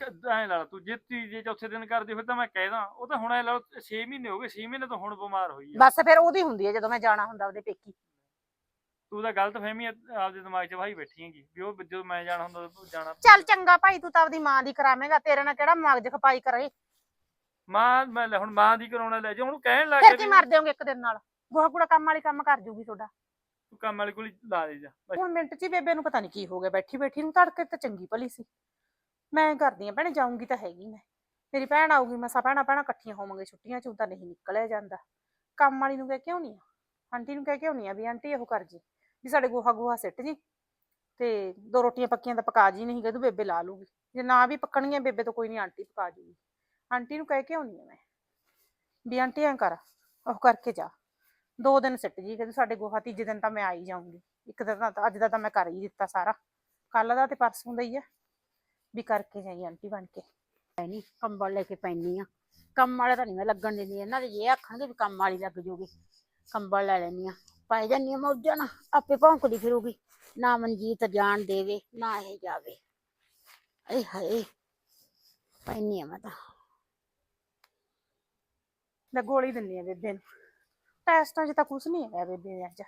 ਐ ਲਾ ਲਾ ਤੂੰ ਜੇ ਤੀਜੇ ਚੌਥੇ ਦਿਨ ਕਰਦੀ ਫਿਰ ਤਾਂ ਮੈਂ ਕਹਿਦਾ ਉਹ ਤਾਂ ਹੁਣ ਐ ਲਾ 6 ਮਹੀਨੇ ਹੋ ਗਏ 6 ਮਹੀਨੇ ਤੋਂ ਹੁਣ ਬਿਮਾਰ ਹੋਈ ਆ। ਬਸ ਫਿਰ ਉਹਦੀ ਹੁੰਦੀ ਹੈ ਜਦੋਂ ਮੈਂ ਜਾਣਾ ਹੁੰਦਾ ਉਹਦੇ ਪੇਕੀ। ਤੂੰ ਤਾਂ ਗਲਤ ਫਹਿਮੀ ਆਪਦੇ ਦਿਮਾਗ 'ਚ ਵਾਹੀ ਬੈਠੀ ਹੈਗੀ ਵੀ ਉਹ ਜਦੋਂ ਮੈਂ ਜਾਣਾ ਹੁੰਦਾ ਤੂੰ ਜਾਣਾ। ਚੱਲ ਚੰਗਾ ਭਾਈ ਤੂੰ ਤਾਂ ਆਪਦੀ ਮਾਂ ਦੀ ਕਰਾਵੇਂਗਾ ਤੇਰੇ ਨਾਲ ਕਿਹੜਾ ਮਗਜ ਖਪਾਈ ਕਰੇ। ਮਾਂ ਮੈਂ ਲੈ ਹੁਣ ਮਾਂ ਦੀ ਕਰਾਉਣਾ ਲੈ ਜਾ ਉਹਨੂੰ ਕਹਿਣ ਲੱਗ ਫਿਰ ਕੀ ਮਰ ਜਾਓਗੇ ਇੱਕ ਦਿਨ ਨਾਲ? ਗੋਹਾ ਕੂੜਾ ਕੰਮ ਵਾਲੀ ਕੰਮ ਕਰ ਜੂਗੀ ਤੁਹਾਡਾ। ਤੂੰ ਕੰਮ ਵਾਲੀ ਕੋਲ ਹੀ ਲਾ ਦੇ ਜਾ ਬਸ। ਹੁਣ ਮਿੰਟ 'ਚ ਹੀ ਬੇਬੇ ਨੂੰ ਪਤਾ ਨਹੀਂ ਕੀ ਹੋ ਗਿਆ ਬੈਠੀ ਬੈਠੀ ਨੂੰ ਤੜਕੇ ਤਾਂ ਚੰਗੀ ਭਲੀ ਸੀ। ਮੈਂ ਕਰਦੀ ਆ ਭੈਣੇ ਜਾਊਂਗੀ ਤਾਂ ਹੈਗੀ ਮੈਂ। ਮੇਰੀ ਭੈਣ ਆਊਗੀ ਮਸਾ ਭੈਣਾਂ ਭੈਣਾਂ ਇਕੱਠੀਆਂ ਹੋਵਾਂਗੇ ਛੁੱਟੀਆਂ 'ਚ ਤਾਂ ਨਹੀਂ ਨਿਕਲਿਆ ਜਾਂਦਾ। ਕੰਮ ਵਾਲੀ ਨੂੰ ਕਹਿ ਕੇ ਆਉਣੀ ਆ। ਆਂਟੀ ਨੂੰ ਕਹਿ ਕੇ ਆਉਣੀ ਆ ਵੀ ਆਂਟੀ ਇਹੋ ਕਰ ਜੀ। ਵੀ ਸਾਡੇ ਗੋਹਾ ਗੋਹਾ ਸਿੱਟ ਜੀ ਤੇ ਦੋ ਰੋਟੀਆਂ ਪੱਕੀਆਂ ਤਾਂ ਪਕਾ ਜੀ ਨਹੀਂ ਕਹਦੂ ਬੇਬੇ ਲਾ ਲੂਗੀ। ਜੇ ਨਾ ਵੀ ਪੱਕਣਗੀਆਂ ਬੇਬੇ ਤੋਂ ਕੋਈ ਨਹੀਂ ਆਂਟੀ ਪਕਾ ਜੂਗੀ। ਆਂਟੀ ਨੂੰ ਕਹਿ ਕੇ ਆਉਣੀ ਆ ਮੈਂ ਵੀ ਆਂਟੀ ਐਂ ਕਰ, ਉਹ ਕਰਕੇ ਜਾ। ਦੋ ਦਿਨ ਸਿੱਟ ਜੀ, ਕਹਿੰਦੇ ਸਾਡੇ ਗੋਹਾ ਤੀਜੇ ਦਿਨ ਤਾਂ ਮੈਂ ਆਈ ਜਾਊਂਗੀ। ਇੱਕ ਦਿਨ ਤਾਂ ਅੱਜ ਦਾ ਤਾਂ ਮੈਂ ਕਰ ਹੀ ਦਿੱਤਾ ਸਾਰਾ। ਕੱਲ ਦਾ ਤੇ ਪਰਸੋਂ ਦਾ ਹੀ ਆ। ਵੀ ਕਰਕੇ ਜਾਈ ਆਂਟੀ ਬਣ ਕੇ। ਹੈ ਨਹੀਂ ਕੰਬਲ ਲੈ ਕੇ ਪੈਣੀ ਆ। ਕੰਮ ਵਾਲੇ ਤਾਂ ਨਹੀਂ ਮੈਂ ਲੱਗਣ ਦਿੰਦੀ। ਇਹਨਾਂ ਦੇ ਇਹ ਆਖਣਗੇ ਵੀ ਕੰਮ ਵਾਲੀ ਲੱਗ ਜੂਗੀ ਕੰਬਲ ਲੈ ਲੈਣੀ ਆ। ਪਾਈ ਜਾਨੀ ਆ ਮੌਜਾਂ ਨਾ ਆਪੇ ਭੌਂਕਦੀ ਫਿਰੂਗੀ। ਨਾ ਮਨਜੀਤ ਜਾਣ ਦੇਵੇ ਨਾ ਇਹ ਜਾਵੇ। ਏ ਹਾਏ ਪੈਣੀ ਆ ਮੈਂ ਤਾਂ। ਗੋਲੀ ਦਿੰਨੀ ਆ ਬੇਬੇ ਨੂੰ। ਟੈਸਟਾਂ 'ਚ ਤਾਂ ਕੁਝ ਨਹੀਂ ਆਇਆ ਬੇਬੇ ਦੇ ਅੱਜ।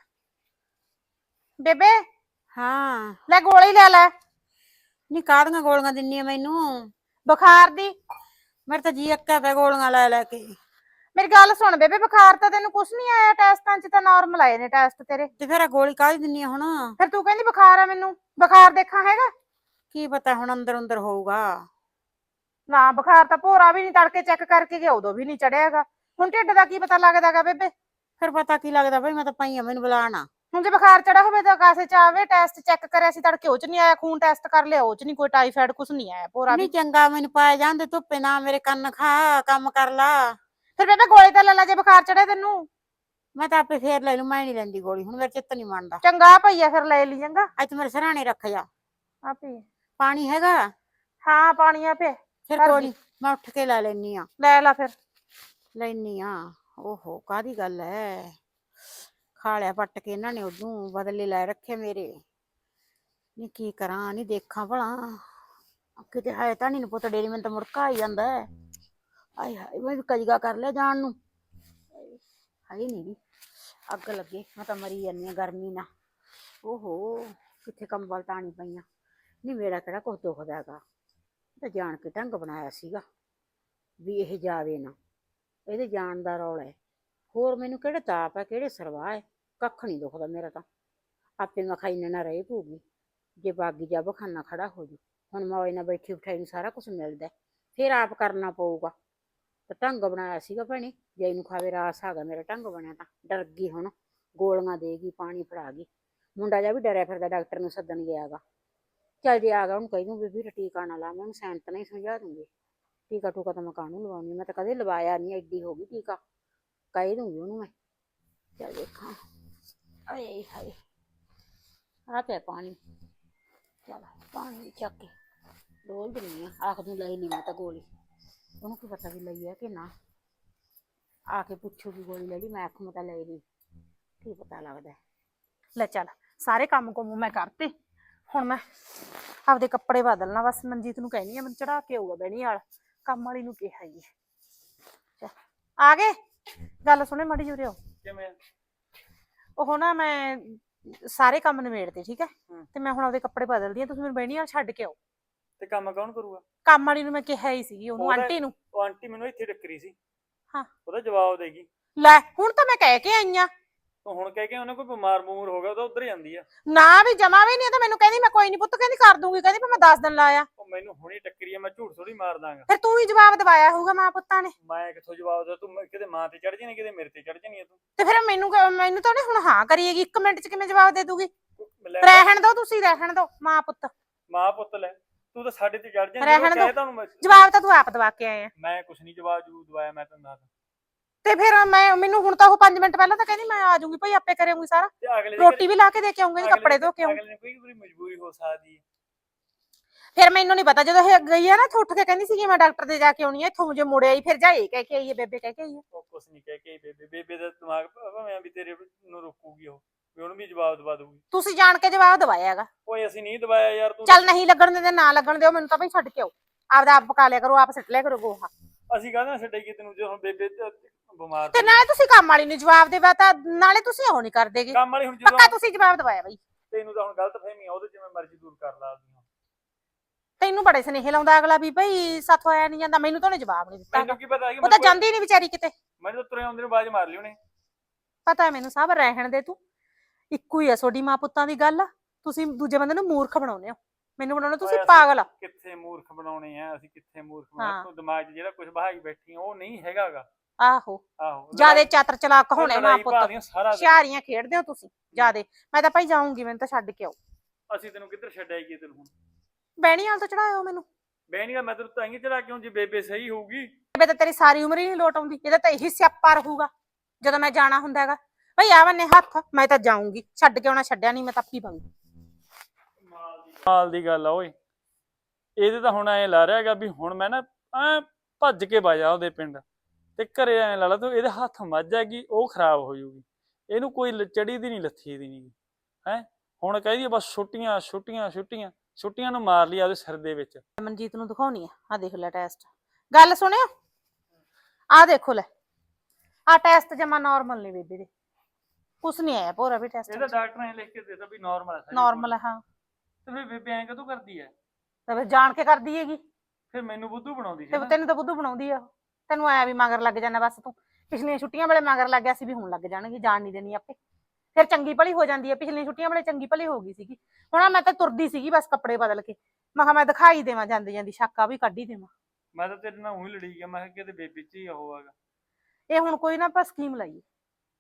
ਬੇਬੇ ਹਾਂ। ਲੈ ਗੋਲੀ ਲੈ ਲੈ। ਨੀ ਕਾਹਦੀਆਂ ਗੋਲੀਆਂ ਦਿੰਨੀ ਆ ਮੈਨੂੰ? ਬੁਖਾਰ ਦੀ। ਮੇਰੇ ਤਾਂ ਜੀ ਅੱਕਾ ਪਿਆ ਗੋਲੀਆਂ ਲੈ ਲੈ ਕੇ। ਮੇਰੀ ਗੱਲ ਸੁਣ ਬੇਬੇ ਬੁਖਾਰ ਤਾਂ ਤੈਨੂੰ ਕੁਝ ਨਹੀਂ ਆਇਆ ਟੈਸਟਾਂ 'ਚ ਤਾਂ ਨਾਰਮਲ ਆਏ ਨੇ ਟੈਸਟ ਤੇਰੇ। ਤੇ ਫਿਰ ਆਹ ਗੋਲੀ ਕਾਹਦੀ ਦਿੰਨੀ ਆ ਹੁਣ? ਫਿਰ ਤੂੰ ਕਹਿੰਦੀ ਬੁਖਾਰ ਆ ਮੈਨੂੰ। ਬੁਖਾਰ ਦੇਖਾਂ ਹੈਗਾ? ਕੀ ਪਤਾ ਹੁਣ ਅੰਦਰ ਅੰਦਰ ਹੋਊਗਾ। ਨਾ ਬੁਖਾਰ ਤਾਂ ਭੋਰਾ ਵੀ ਨਹੀਂ ਤੜਕੇ ਚੈੱਕ ਕਰਕੇ ਗਿਆ ਉਦੋਂ ਵੀ ਨਹੀਂ ਚੜਿਆਗਾ। ਹੁਣ ਢਿੱਡ ਦਾ ਕੀ ਪਤਾ ਲੱਗਦਾਗਾ ਬੇਬੇ? ਫਿਰ ਪਤਾ ਕੀ ਲੱਗਦਾ ਬਈ ਮੈਂ ਤਾਂ ਪਈ ਆ ਮੈਨੂੰ ਬੁਲਾਣਾ ਹੁਣ ਜੇ ਬੁਖਾਰ ਚੜਾ ਹੋਵੇ ਤਾਂ ਕਾਸੇ ਚ ਆਵੇ ਟੈਸਟ ਚੈੱਕ ਕਰਿਆ ਸੀ ਤੜਕੇ ਉਹ ਚ ਨਹੀਂ ਆਇਆ ਖੂਨ ਟੈਸਟ ਕਰ ਲਿਆ ਉਹ ਚ ਨਹੀਂ ਕੋਈ ਟਾਈਫਾਇਡ ਕੁਛ ਨਹੀਂ ਆਇਆ ਪੂਰਾ ਵੀ। ਨਹੀਂ ਚੰਗਾ ਮੈਨੂੰ ਪਾਇਆ ਜਾਂਦੇ ਧੁੱਪੇ ਨਾ ਮੇਰੇ ਕੰਨ ਖਾ ਕੰਮ ਕਰ ਲਾ। ਫਿਰ ਬੇਬੇ ਗੋਲੀ ਤਾਂ ਲੈ ਲੈ ਜੇ ਬੁਖਾਰ ਚੜੇ ਤੈਨੂੰ। ਮੈਂ ਤਾਂ ਆਪੇ ਫੇਰ ਲੈ ਲੂ ਮੈਂ ਨਹੀਂ ਲੈਂਦੀ ਗੋਲੀ ਹੁਣ ਮੇਰਾ ਚਿੱਤ ਨਹੀਂ ਮੰਨਦਾ। ਚੰਗਾ ਭਈਆ ਫਿਰ ਲੈ ਲਈ ਚੰਗਾ। ਅੱਜ ਮੇਰੇ ਸਰਾਣੇ ਰੱਖ ਜਾ। ਆ ਪੀ ਪਾਣੀ ਹੈਗਾ? ਹਾਂ ਪਾਣੀ ਆ ਪੇ ਫਿਰ ਕੋਈ। ਨੀ, ਮੈਂ ਉੱਠ ਕੇ ਲੈ ਲੈਨੀ ਆ। ਲੈ ਲਾ ਫਿਰ। ਲੈਨੀ ਆ। ਓਹੋ ਕਾਦੀ ਗੱਲ ਐ? ਖਾਲਿਆ ਪੱਟ ਕੇ ਇਹਨਾਂ ਨੇ ਉਦੋਂ ਬਦਲੇ ਲੈ ਰੱਖੇ ਮੇਰੇ। ਨੀ ਕੀ ਕਰਾਂ ਨੀ ਦੇਖਾਂ ਭਲਾ। ਕਿਤੇ ਹੈ ਤਾਂ ਨਹੀਂ ਪੁੱਤ ਡੇਰੀ ਮੈਨੂੰ ਤਾਂ ਮੁੜਕਾ ਆਈ ਜਾਂਦਾ ਹੈ ਆਏ ਹਾਏ, ਮੈਂ ਕਜਗਾ ਕਰ ਲਿਆ ਜਾਣ ਨੂੰ। ਹਾਏ ਨਹੀਂ ਵੀ ਅੱਗ ਲੱਗੇ, ਮੈਂ ਤਾਂ ਮਰੀ ਜਾਂਦੀ ਆ ਗਰਮੀ ਨਾਲ। ਓਹੋ, ਕਿੱਥੇ ਕੰਬਲ ਤਾਣੀ ਪਈਆਂ। ਨਹੀਂ ਮੇਰਾ ਕਿਹੜਾ ਕੁਛ ਦੁਖਦਾ ਹੈਗਾ। ਇਹ ਤਾਂ ਜਾਣ ਕੇ ਢੰਗ ਬਣਾਇਆ ਸੀਗਾ, ਵੀ ਇਹ ਜਾਵੇ ਨਾ। ਇਹਦੇ ਜਾਣ ਦਾ ਰੌਲਾ ਹੈ। ਹੋਰ ਮੈਨੂੰ ਕਿਹੜੇ ਤਾਪ ਹੈ, ਕਿਹੜੇ ਸਰਵਾਹ ਹੈ। ਕੱਖ ਨਹੀਂ ਦੁਖਦਾ ਮੇਰਾ ਤਾਂ। ਆਪੇ ਮੈਂ ਖਾਈ ਨਾ ਰਹੇ ਪਊਗੀ ਜੇ ਬਾਗੀ ਜਾ ਬਖਾਨਾ ਖੜਾ ਹੋ ਜੂ। ਹੁਣ ਮੈਂ ਨਾਲ ਬੈਠੀ ਉਠਾਈ ਨੂੰ ਸਾਰਾ ਕੁਝ ਮਿਲਦਾ ਫਿਰ ਆਪ ਕਰਨਾ ਪਊਗਾ। ਤੇ ਢੰਗ ਬਣਾਇਆ ਸੀਗਾ ਭੈਣੇ, ਜੇ ਇਹਨੂੰ ਖਾਵੇ ਰਾਸ ਆ ਗਿਆ ਮੇਰਾ ਢੰਗ ਬਣਿਆ ਤਾਂ, ਡਰ ਗਈ ਹੁਣ, ਗੋਲੀਆਂ ਦੇਗੀ ਪਾਣੀ ਫੜਾ ਗਈ। ਮੁੰਡਾ ਜਾ ਵੀ ਡਰਿਆ ਫਿਰਦਾ ਡਾਕਟਰ ਨੂੰ ਸੱਦਣ ਗਿਆਗਾ ਚੱਲ ਜੇ ਆ ਗਿਆ, ਉਹਨੂੰ ਕਹਿ ਦੂੰ ਬੀਬੀ ਟੀਕਾ ਨਾ ਲਾ, ਮੈਂ ਉਹਨੂੰ ਸੈਂਤ ਨਹੀਂ ਸਮਝਾ ਦੂੰਗੀ। ਟੀਕਾ ਟੂਕਾ ਤਾਂ ਮੈਂ ਕਾਹਨੂੰ ਲਵਾਉਣੀ ਮੈਂ ਤਾਂ ਕਦੇ ਲਵਾਇਆ ਨਹੀਂ ਐਡੀ ਹੋ ਗਈ ਟੀਕਾ। ਕਹਿ ਦੂੰਗੀ ਉਹਨੂੰ ਮੈਂ। ਚੱਲ ਦੇਖਾਂ। ਆਏ ਹਾਏ। ਆ ਪਿਆ ਪਾਣੀ। ਚਲ ਪਾਣੀ ਵੀ ਚੱਕ ਕੇ। ਡੋਲ ਦਿੰਨੀ ਆ, ਆਖ ਨੂੰ ਲਈ ਨਹੀਂ ਮੈਂ ਤਾਂ ਗੋਲੀ। ਉਹਨੂੰ ਕੀ ਪਤਾ ਵੀ ਲਈ ਹੈ ਕਿ ਨਾ। ਆ ਕੇ ਪੁੱਛੂਗੀ ਗੋਲੀ ਲੈ ਲਈ ਮੈਂ ਆਖ ਮੈਂ ਤਾਂ ਲੈ ਲਈ ਕੀ ਪਤਾ ਲੱਗਦਾ। ਹੈ। ਲੈ ਚੱਲ ਸਾਰੇ ਕੰਮ ਕੁਮ ਮੈਂ ਕਰਤੇ। ਹੁਣ ਮੈਂ ਆਪਦੇ ਕੱਪੜੇ ਬਦਲਣਾ ਬਸ ਮਨਜੀਤ ਨੂੰ ਕਹਿਣੀ ਆ ਮੈਨੂੰ ਚੜਾ ਕੇ ਆਊਗਾ ਬਹਿਣੀ ਵਾਲਾ। ਕੰਮ ਵਾਲੀ ਨੂੰ ਕਿਹਾ ਹੀ ਹੈ। ਚੱਲ, ਆ ਗਏ? ਗੱਲ ਸੁਣੇ ਮੜੀ ਜੁਰੇ ਹੋ ਕਿਵੇਂ ਉਹ ਨਾ ਮੈਂ ਸਾਰੇ ਕੰਮ ਨਿਬੇੜਤੇ ਠੀਕ ਹੈ? ਹਮ। ਤੇ ਮੈਂ ਹੁਣ ਆਪਦੇ ਕੱਪੜੇ ਬਦਲਦੀ ਆ ਤੁਸੀਂ ਮੈਨੂੰ ਬਹਿਣੀ ਵਾਲਾ ਛੱਡ ਕੇ ਆਓ। ਤੇ ਕੰਮ ਕੌਣ ਕਰੂਗਾ? ਕੰਮ ਵਾਲੀ ਨੂੰ ਮੈਂ ਕਿਹਾ ਹੀ ਸੀਗੀ ਉਹਨੂੰ ਉਹਦਾ- ਆਂਟੀ ਨੂੰ। ਉਹ ਆਂਟੀ ਮੈਨੂੰ ਇੱਥੇ ਟੱਕਰੀ ਸੀ। ਹਾਂ। ਉਹਦਾ ਜਵਾਬ ਦੇਗੀ ਲੈ ਹੁਣ ਤਾਂ ਮੈਂ ਕਹਿ ਕੇ ਆਈ ਆ। ਤੂੰ ਹੁਣ ਕਹਿ ਕੇ ਉਹਨੇ ਕੋਈ ਬਿਮਾਰ ਬਮੂਰ ਹੋ ਗਿਆ ਤਾਂ ਉਧਰ ਜਾਂਦੀ ਆ। ਨਾ ਵੀ ਜਮਾ ਵੀ ਨਹੀਂ ਤਾਂ ਮੈਨੂੰ ਕਹਿੰਦੀ ਮੈਂ ਕੋਈ ਨਹੀਂ ਪੁੱਤ ਕਹਿੰਦੀ ਕਰ ਦੂੰਗੀ ਕਹਿੰਦੀ ਪਰ ਮੈਂ 10 ਦਿਨ ਲਾਇਆ। ਉਹ ਮੈਨੂੰ ਹੁਣੀ ਟੱਕਰੀ ਆ ਮੈਂ ਝੂਠ ਥੋੜੀ ਮਾਰ ਦਾਂਗਾ। ਫਿਰ ਤੂੰ ਹੀ ਜਵਾਬ ਦਵਾਇਆ ਹੋਊਗਾ ਮਾਂ ਪੁੱਤਾਂ ਨੇ। ਮੈਂ ਕਿੱਥੋਂ ਜਵਾਬ ਦੇ ਤੂੰ ਕਿਤੇ ਮਾਂ ਤੇ ਚੜ ਜਾਣੀ ਕਿਤੇ ਮੇਰੇ ਤੇ ਚੜ ਜਾਣੀ ਆ ਤੂੰ? ਤੇ ਫਿਰ ਮੈਨੂੰ ਕ- ਮੈਨੂੰ ਤਾਂ ਉਹਨੇ ਹੁਣ ਹਾਂ ਕਰੀਏਗੀ 1 ਮਿੰਟ ਚ ਕਿਵੇਂ ਜਵਾਬ ਦੇ ਦੂਗੀ? ਤੂੰ ਲੈ ਰਹਿਣ ਦੋ ਤੁਸੀਂ ਰਹਿਣ ਦੋ ਮਾਂ ਪੁੱਤ। ਮਾਂ ਪੁੱਤ ਲੈ। ਤੂੰ ਤਾਂ ਸਾਡੇ ਤੇ ਚੜ ਜਾਣੀ ਰਹਿਣ ਦਿਓ। ਤੁਹਾਨੂੰ ਮੈਂ ਜਵਾਬ ਤਾਂ ਤੂੰ ਆਪ ਦਵਾ ਕੇ ਆਏ ਆ ਮੈਂ ਕੁਛ ਨਹੀਂ ਜਵਾਬ ਜੂ ਦਵਾਇਆ ਮੈਂ ਤੈਨੂੰ ਦੱਸ ਤੇ ਫਿਰ ਮੈਂ ਮੈਨੂੰ ਹੁਣ ਤਾਂ ਉਹ 5 ਮਿੰਟ ਪਹਿਲਾਂ ਤਾਂ ਕਹਿੰਦੀ ਮੈਂ ਆ ਜਾਊਂਗੀ ਭਾਈ ਆਪੇ ਕਰਾਂਗੀ ਸਾਰਾ। ਤੇ ਅਗਲੇ ਦੀ ਰੋਟੀ ਵੀ ਲਾ ਕੇ ਦੇ ਕੇ ਆਉਂਗੀ ਅਗਲੇ ਕੱਪੜੇ ਧੋ ਕੇ ਆਉਂਗੀ ਅਗਲੇ ਨੂੰ ਕੋਈ ਵੀ ਮਜਬੂਰੀ ਹੋ ਸਕਦੀ ਹੈ ਫਿਰ ਮੈਨੂੰ ਨਹੀਂ ਪਤਾ ਜਦੋਂ ਇਹ ਗਈ ਆ ਨਾ ਇੱਥੋਂ ਉੱਠ ਕੇ ਕਹਿੰਦੀ ਸੀ ਕਿ ਮੈਂ ਡਾਕਟਰ ਦੇ ਜਾ ਕੇ ਆਉਣੀ ਆ ਇੱਥੋਂ ਮੁਝੇ ਮੁੜ ਆਈ ਫਿਰ ਜਾਏ ਕਹਿ ਕੇ ਆਈ ਹੈ ਬੇਬੇ ਕਹਿ ਕੇ ਆਈ ਹੈ ਉਹ ਕੁਛ ਨਹੀਂ ਕਹਿ ਕੇ ਆਈ ਬੇਬੇ। ਬੇਬੇ ਦਾ ਦਿਮਾਗ ਭਾਵੇਂ ਵੀ ਤੇਰੇ ਨੂੰ ਰੋਕੂਗੀ ਉਹ। ਵੀ ਉਹਨੂੰ ਵੀ ਜਵਾਬ ਦਵਾ ਦੂਗੀ ਤੁਸੀਂ ਜਾਣ ਕੇ ਜਵਾਬ ਦਵਾਇਆ ਹੈਗਾ ਓਏ ਅਸੀਂ ਨਹੀਂ ਦਵਾਇਆ ਯਾਰ ਤੂੰ। ਚੱਲ ਨਹੀਂ ਲੱਗਣ ਦਿੰਦੇ ਨਾ ਲੱਗਣ ਦਿਓ ਮੈਨੂੰ ਤਾਂ ਭਾਈ ਛੱਡ ਕੇ ਆਓ। ਆਪਦਾ ਆਪ ਪਕਾ ਲਿਆ ਕਰੋ ਆਪ ਸਿੱਟ ਲਿਆ ਕਰੋ ਗੋਹਾ। ਅਸੀਂ ਕਹਿੰਦੇ ਛੱਡੇਗੀ ਤੈਨੂੰ ਜੇ ਹੁਣ ਬੇਬੇ ਤੇ ਬਿਮਾਰ ਤੇ ਸੀ। ਨਾਲੇ ਤੁਸੀਂ ਕੰਮ ਵਾਲੀ ਨੂੰ ਜਵਾਬ ਦੇਵਾ ਤਾਂ ਨਾਲੇ ਤੁਸੀਂ ਉਹ ਨਹੀਂ ਕਰਦੇਗੇ। ਕੰਮ ਵਾਲੀ ਹੁਣ ਜਦੋਂ ਪੱਕਾ ਤੁਸੀਂ ਜਵਾਬ ਦਵਾਇਆ ਬਈ। ਤੈਨੂੰ ਤਾਂ ਹੁਣ ਗਲਤ ਫਹਿਮੀ ਆ ਉਹਦੇ ਜਿਵੇਂ ਮਰਜ਼ੀ ਦੂਰ ਕਰ ਲਾ ਉਹਦੀਆਂ। ਤੈਨੂੰ ਬੜੇ ਸਨੇਹ ਲਾਉਂਦਾ ਅਗਲਾ ਵੀ ਭਈ ਸਾਥੋਂ ਆਇਆ ਨਹੀਂ ਜਾਂਦਾ ਮੈਨੂੰ ਤਾਂ ਉਹਨੇ ਜਵਾਬ ਨਹੀਂ ਦਿੱਤਾ ਮੈਨੂੰ ਕੀ ਪਤਾ ਕਿ ਉਹ ਤਾਂ ਜਾਂਦੀ ਨਹੀਂ ਵਿਚਾਰੀ ਕਿਤੇ। ਮੈਨੂੰ ਤਾਂ ਤੁਰੇ ਆਉਂਦੇ ਨੂੰ ਬਾਜ ਮਾਰ ਲਈ ਉਹਨੇ। ਪਤਾ ਹੈ ਮੈਨੂੰ ਸਭ ਰਹਿਣ ਦੇ ਤੂੰ। ਇੱਕੋ ਹੀ ਆ ਤੁਹਾਡੀ ਮਾਂ ਪੁੱਤਾਂ ਦੀ ਗੱਲ ਤੁਸੀਂ ਦੂਜੇ ਬੰਦੇ ਨੂੰ ਮੂਰਖ ਬਣਾਉਂਦੇ ਹੋ। ਮੈਨੂੰ ਬਣਾਉਣਾ ਤੁਸੀਂ ਪਾਗਲ ਆ। ਕਿੱਥੇ ਮੂਰਖ ਬਣਾਉਣੇ ਆ? ਅਸੀਂ ਕਿੱਥੇ ਮੂਰਖ। ਬਣਾਉਣੇ ਤੂੰ ਦਿਮਾਗ 'ਚ ਜਿਹੜਾ ਕੁਝ ਬਹਾਈ ਬੈਠੀ ਆ, ਉਹ ਨਹੀਂ ਹੈਗਾਗਾ। ਆਹੋ। ਆਹੋ। ਜਿਆਦੇ ਚਾਤਰ ਚਲਾਕ ਹੋਣੇ ਮਾਂ ਪੁੱਤ। ਹੁਸ਼ਿਆਰੀਆਂ ਖੇਡਦੇ ਹੋ ਤੁਸੀਂ ਜਿਆਦੇ। ਮੈਂ ਤਾਂ ਭਾਈ ਜਾਊਂਗੀ ਮੈਨੂੰ ਤਾਂ ਛੱਡ ਕੇ ਆਓ। ਅਸੀਂ ਤੈਨੂੰ ਕਿੱਧਰ ਛੱਡ ਆਈਏ ਤੈਨੂੰ ਹੁਣ? ਬਹਿਣੀ ਵਾਲ ਤਾਂ ਚੜਾਇਓ ਮੈਨੂੰ। ਬਹਿਣੀਗਾ ਮੈਂ ਤੈਨੂੰ ਤਾਂ ਹੀ ਚੜਾ ਕਿਉਂ ਜੇ ਬੇਬੇ ਸਹੀ ਹੋਊਗੀ। ਬੇ ਤਾਂ ਤੇਰੀ ਸਾਰੀ ਉਮਰ ਹੀ ਨਹੀਂ ਲੋਟ ਆਉਂਦੀ ਇਹਦਾ ਤਾਂ ਇਹੀ ਸਿਆਪਾ ਰਹੂਗਾ ਜਦੋਂ ਮੈਂ ਜਾਣਾ ਹੁੰਦਾ ਹੈਗਾ। ਭਈ ਆ ਬੰਨੇ ਹੱਥ ਮੈਂ ਤਾਂ ਜਾਊਂਗੀ। ਛੱਡ ਕੇ ਆਉਣਾ ਛੱਡਿਆ ਨਹੀਂ ਮੈਂ ਤਾਂ ਆਪੀ ਬੰਗੀ ਮਾਲ ਦੀ ਗੱਲ ਆ ਓਏ। ਇਹਦੇ ਤਾਂ ਹੁਣ ਐ ਲਾ ਰਿਹਾ ਹੈਗਾ ਵੀ ਹੁਣ ਮੈਂ ਨਾ ਐ ਭੱਜ ਕੇ ਬਾਜਾ ਉਹਦੇ ਪਿੰਡ। ਤੇ ਘਰੇ ਐ ਲਾ ਲਾ ਤੂੰ ਇਹਦੇ ਹੱਥ ਮੱਝ ਹੈਗੀ ਉਹ ਖਰਾਬ ਹੋ ਜਾਊਗੀ। ਇਹਨੂੰ ਕੋਈ ਲ- ਚੜੀ ਦੀ ਨਹੀਂ ਲੱਥੀ ਦੀ ਨਹੀਂ। ਹੈ? ਹੁਣ ਕਹਦੀ ਬਸ ਛੁੱਟੀਆਂ ਛੁੱਟੀਆਂ ਛੁੱਟੀਆਂ। ਛੁੱਟੀਆਂ ਨੂੰ ਮਾਰ ਲਈ ਉਹਦੇ ਸਿਰ ਦੇ ਵਿੱਚ। ਮਨਜੀਤ ਨੂੰ ਦਿਖਾਉਣੀ ਆ। ਆ ਦੇਖ ਲੈ ਟੈਸਟ ਗੱਲ ਸੁਣਿਓ ਆ ਦੇਖੋ ਲੈ। ਆ ਟੈਸਟ ਜਮਾ ਨਾਰਮਲ ਨੇ ਬੇਬੇ ਦੇ। ਕੁਛ ਨਹੀਂ ਆਇਆ ਪੂਰਾ ਵੀ ਟੈਸਟ ਇਹਦਾ ਡਾਕਟਰ ਨੇ ਲਿਖ ਕੇ ਦਿੱਤਾ ਵੀ ਨਾਰਮਲ ਹੈ ਸਾਰੀ ਨਾਰਮਲ ਹੈ ਹਾਂ। ਤੇ ਫਿਰ ਬੇਬੇ ਐਂ ਕਦੋਂ ਕਰਦੀ ਹੈ ਤਾਂ ਫਿਰ ਜਾਣ ਕੇ ਕਰਦੀ ਹੈਗੀ। ਫਿਰ ਮੈਨੂੰ ਬੁੱਧੂ ਬਣਾਉਂਦੀ ਸੀ ਤੇ ਨਾ। ਤੈਨੂੰ ਤਾਂ ਬੁੱਧੂ ਬਣਾਉਂਦੀ ਆ। ਉਹ। ਤੈਨੂੰ ਆਇਆ ਵੀ ਮਗਰ ਲੱਗ ਜਾਣਾ ਬਸ ਤੂੰ। ਪਿਛਲੀਆਂ ਛੁੱਟੀਆਂ ਵੇਲੇ ਮਗਰ ਲੱਗ ਗਿਆ ਸੀ ਵੀ ਹੁਣ ਲੱਗ ਜਾਣਗੇ ਜਾਣ ਨਹੀਂ ਦੇਣੀ ਆਪੇ। ਫਿਰ ਚੰਗੀ ਭਲੀ ਹੋ ਜਾਂਦੀ ਹੈ ਪਿਛਲੀਆਂ ਛੁੱਟੀਆਂ ਵੇਲੇ ਚੰਗੀ ਭਲੀ ਹੋ ਗਈ ਸੀਗੀ। ਹੁਣ ਆਹ ਮੈਂ ਤਾਂ ਤੁਰਦੀ ਸੀਗੀ ਬਸ ਕੱਪੜੇ ਬਦਲ ਕੇ। ਮੈਂ ਕਿਹਾ ਮੈਂ ਦਿਖਾਈ ਦੇਵਾਂ ਜਾਂਦੀ ਜਾਂਦੀ ਸ਼ਾਕਾ ਵੀ ਕੱਢ ਹੀ ਦੇਵਾਂ। ਮੈਂ ਤਾਂ ਤੇਰੇ ਨਾਲ ਉਹੀ ਲੜੀ ਗਿਆ। ਮੈਂ ਕਿਹਾ ਕਿਤੇ ਬੇਬੇ ਚ ਹੀ ਉਹ ਹੈਗਾ। ਇਹ ਹੁਣ ਕੋਈ ਨਾ ਆਪਾਂ ਸਕੀਮ ਲਾਈਏ।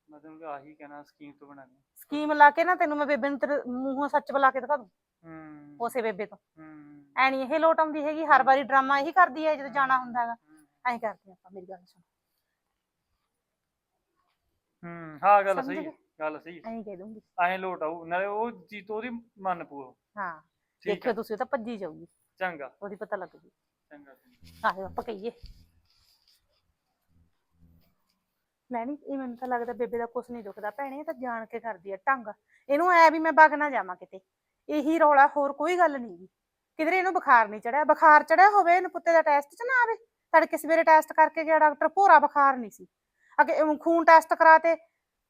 ਮੈਂ ਤੈਨੂੰ ਕਿਹਾ ਆਹੀ ਕਹਿਣਾ ਸਕੀਮ ਤੋਂ ਬਣਾਣੀ ਸਕੀਮ ਲਾ ਕੇ ਨਾ ਤੈਨੂੰ ਮੈਂ ਬੇਬੇ ਨੂੰ ਤੇਰੇ ਮੂੰਹੋਂ ਸੱਚ ਬੁਲਾ ਕੇ ਦਿਖਾ ਦੂੰ। ਹੂੰ। ਉਸੇ ਬੇਬੇ ਤੋਂ। ਹੂੰ। ਐ ਨਹੀਂ ਇਹ ਲੋਟ ਆਉਂਦੀ ਹੈਗੀ ਹਰ ਵਾਰੀ ਡਰਾਮਾ ਇਹੀ ਕਰਦੀ ਹੈ ਜਦੋਂ ਜਾਣਾ ਹੁੰਦਾ ਹੈਗਾ। ਐਂ ਕਰਦੀ ਆਪਾਂ ਮੇਰੀ ਗੱਲ ਸੁਣ। ਹੂੰ ਹਾਂ ਗੱਲ ਸਮਝ ਸਹੀ ਗਏ? ਹੈ ਗੱਲ ਸਹੀ ਐਂ ਕਹਿ ਦੂੰਗੀ ਐਂ ਲੋਟ ਆਊ ਨਾਲੇ ਉਹ ਚੀਜ਼ ਤੋਂ ਉਹਦੀ ਮੰਨ ਪੂ ਹਾਂ ਠੀਕ ਦੇਖਿਓ ਹੈ ਤੁਸੀਂ ਉਹ ਤਾਂ ਭੱਜੀ ਜਾਊਗੀ। ਚੰਗਾ। ਉਹਦੀ ਪਤਾ ਲੱਗ ਜੂ। ਚੰਗਾ। ਆਹੋ ਆਪਾਂ ਕਹੀਏ। ਮੈਂ ਨੀ, ਇਹ ਮੈਨੂੰ ਤਾਂ ਲੱਗਦਾ ਬੇਬੇ ਦਾ ਕੁਛ ਨਹੀਂ ਦੁਖਦਾ ਭੈਣੇ, ਇਹ ਤਾਂ ਜਾਣ ਕੇ ਕਰਦੀ ਆ ਢੰਗ। ਇਹਨੂੰ ਐ ਵੀ ਮੈਂ ਬਗ ਨਾ ਜਾਵਾਂ ਕਿਤੇ। ਇਹੀ ਰੌਲਾ ਹੋਰ ਕੋਈ ਗੱਲ ਨਹੀਂ ਕਿਧਰੇ ਇਹਨੂੰ ਬੁਖਾਰ ਨਹੀਂ ਚੜਿਆ। ਬੁਖਾਰ ਚੜਿਆ ਹੋਵੇ, ਇਹਨੂੰ ਪੁੱਤੇ ਦਾ ਟੈਸਟ ਚ ਨਾ ਆਵੇ। ਤੜਕੇ ਸਵੇਰੇ ਟੈਸਟ ਕਰਕੇ ਗਿਆ ਡਾਕਟਰ ਭੋਰਾ ਬੁਖਾਰ ਨਹੀਂ ਸੀ। ਅੱਗੇ ਖੂਨ ਟੈਸਟ ਕਰਾਤੇ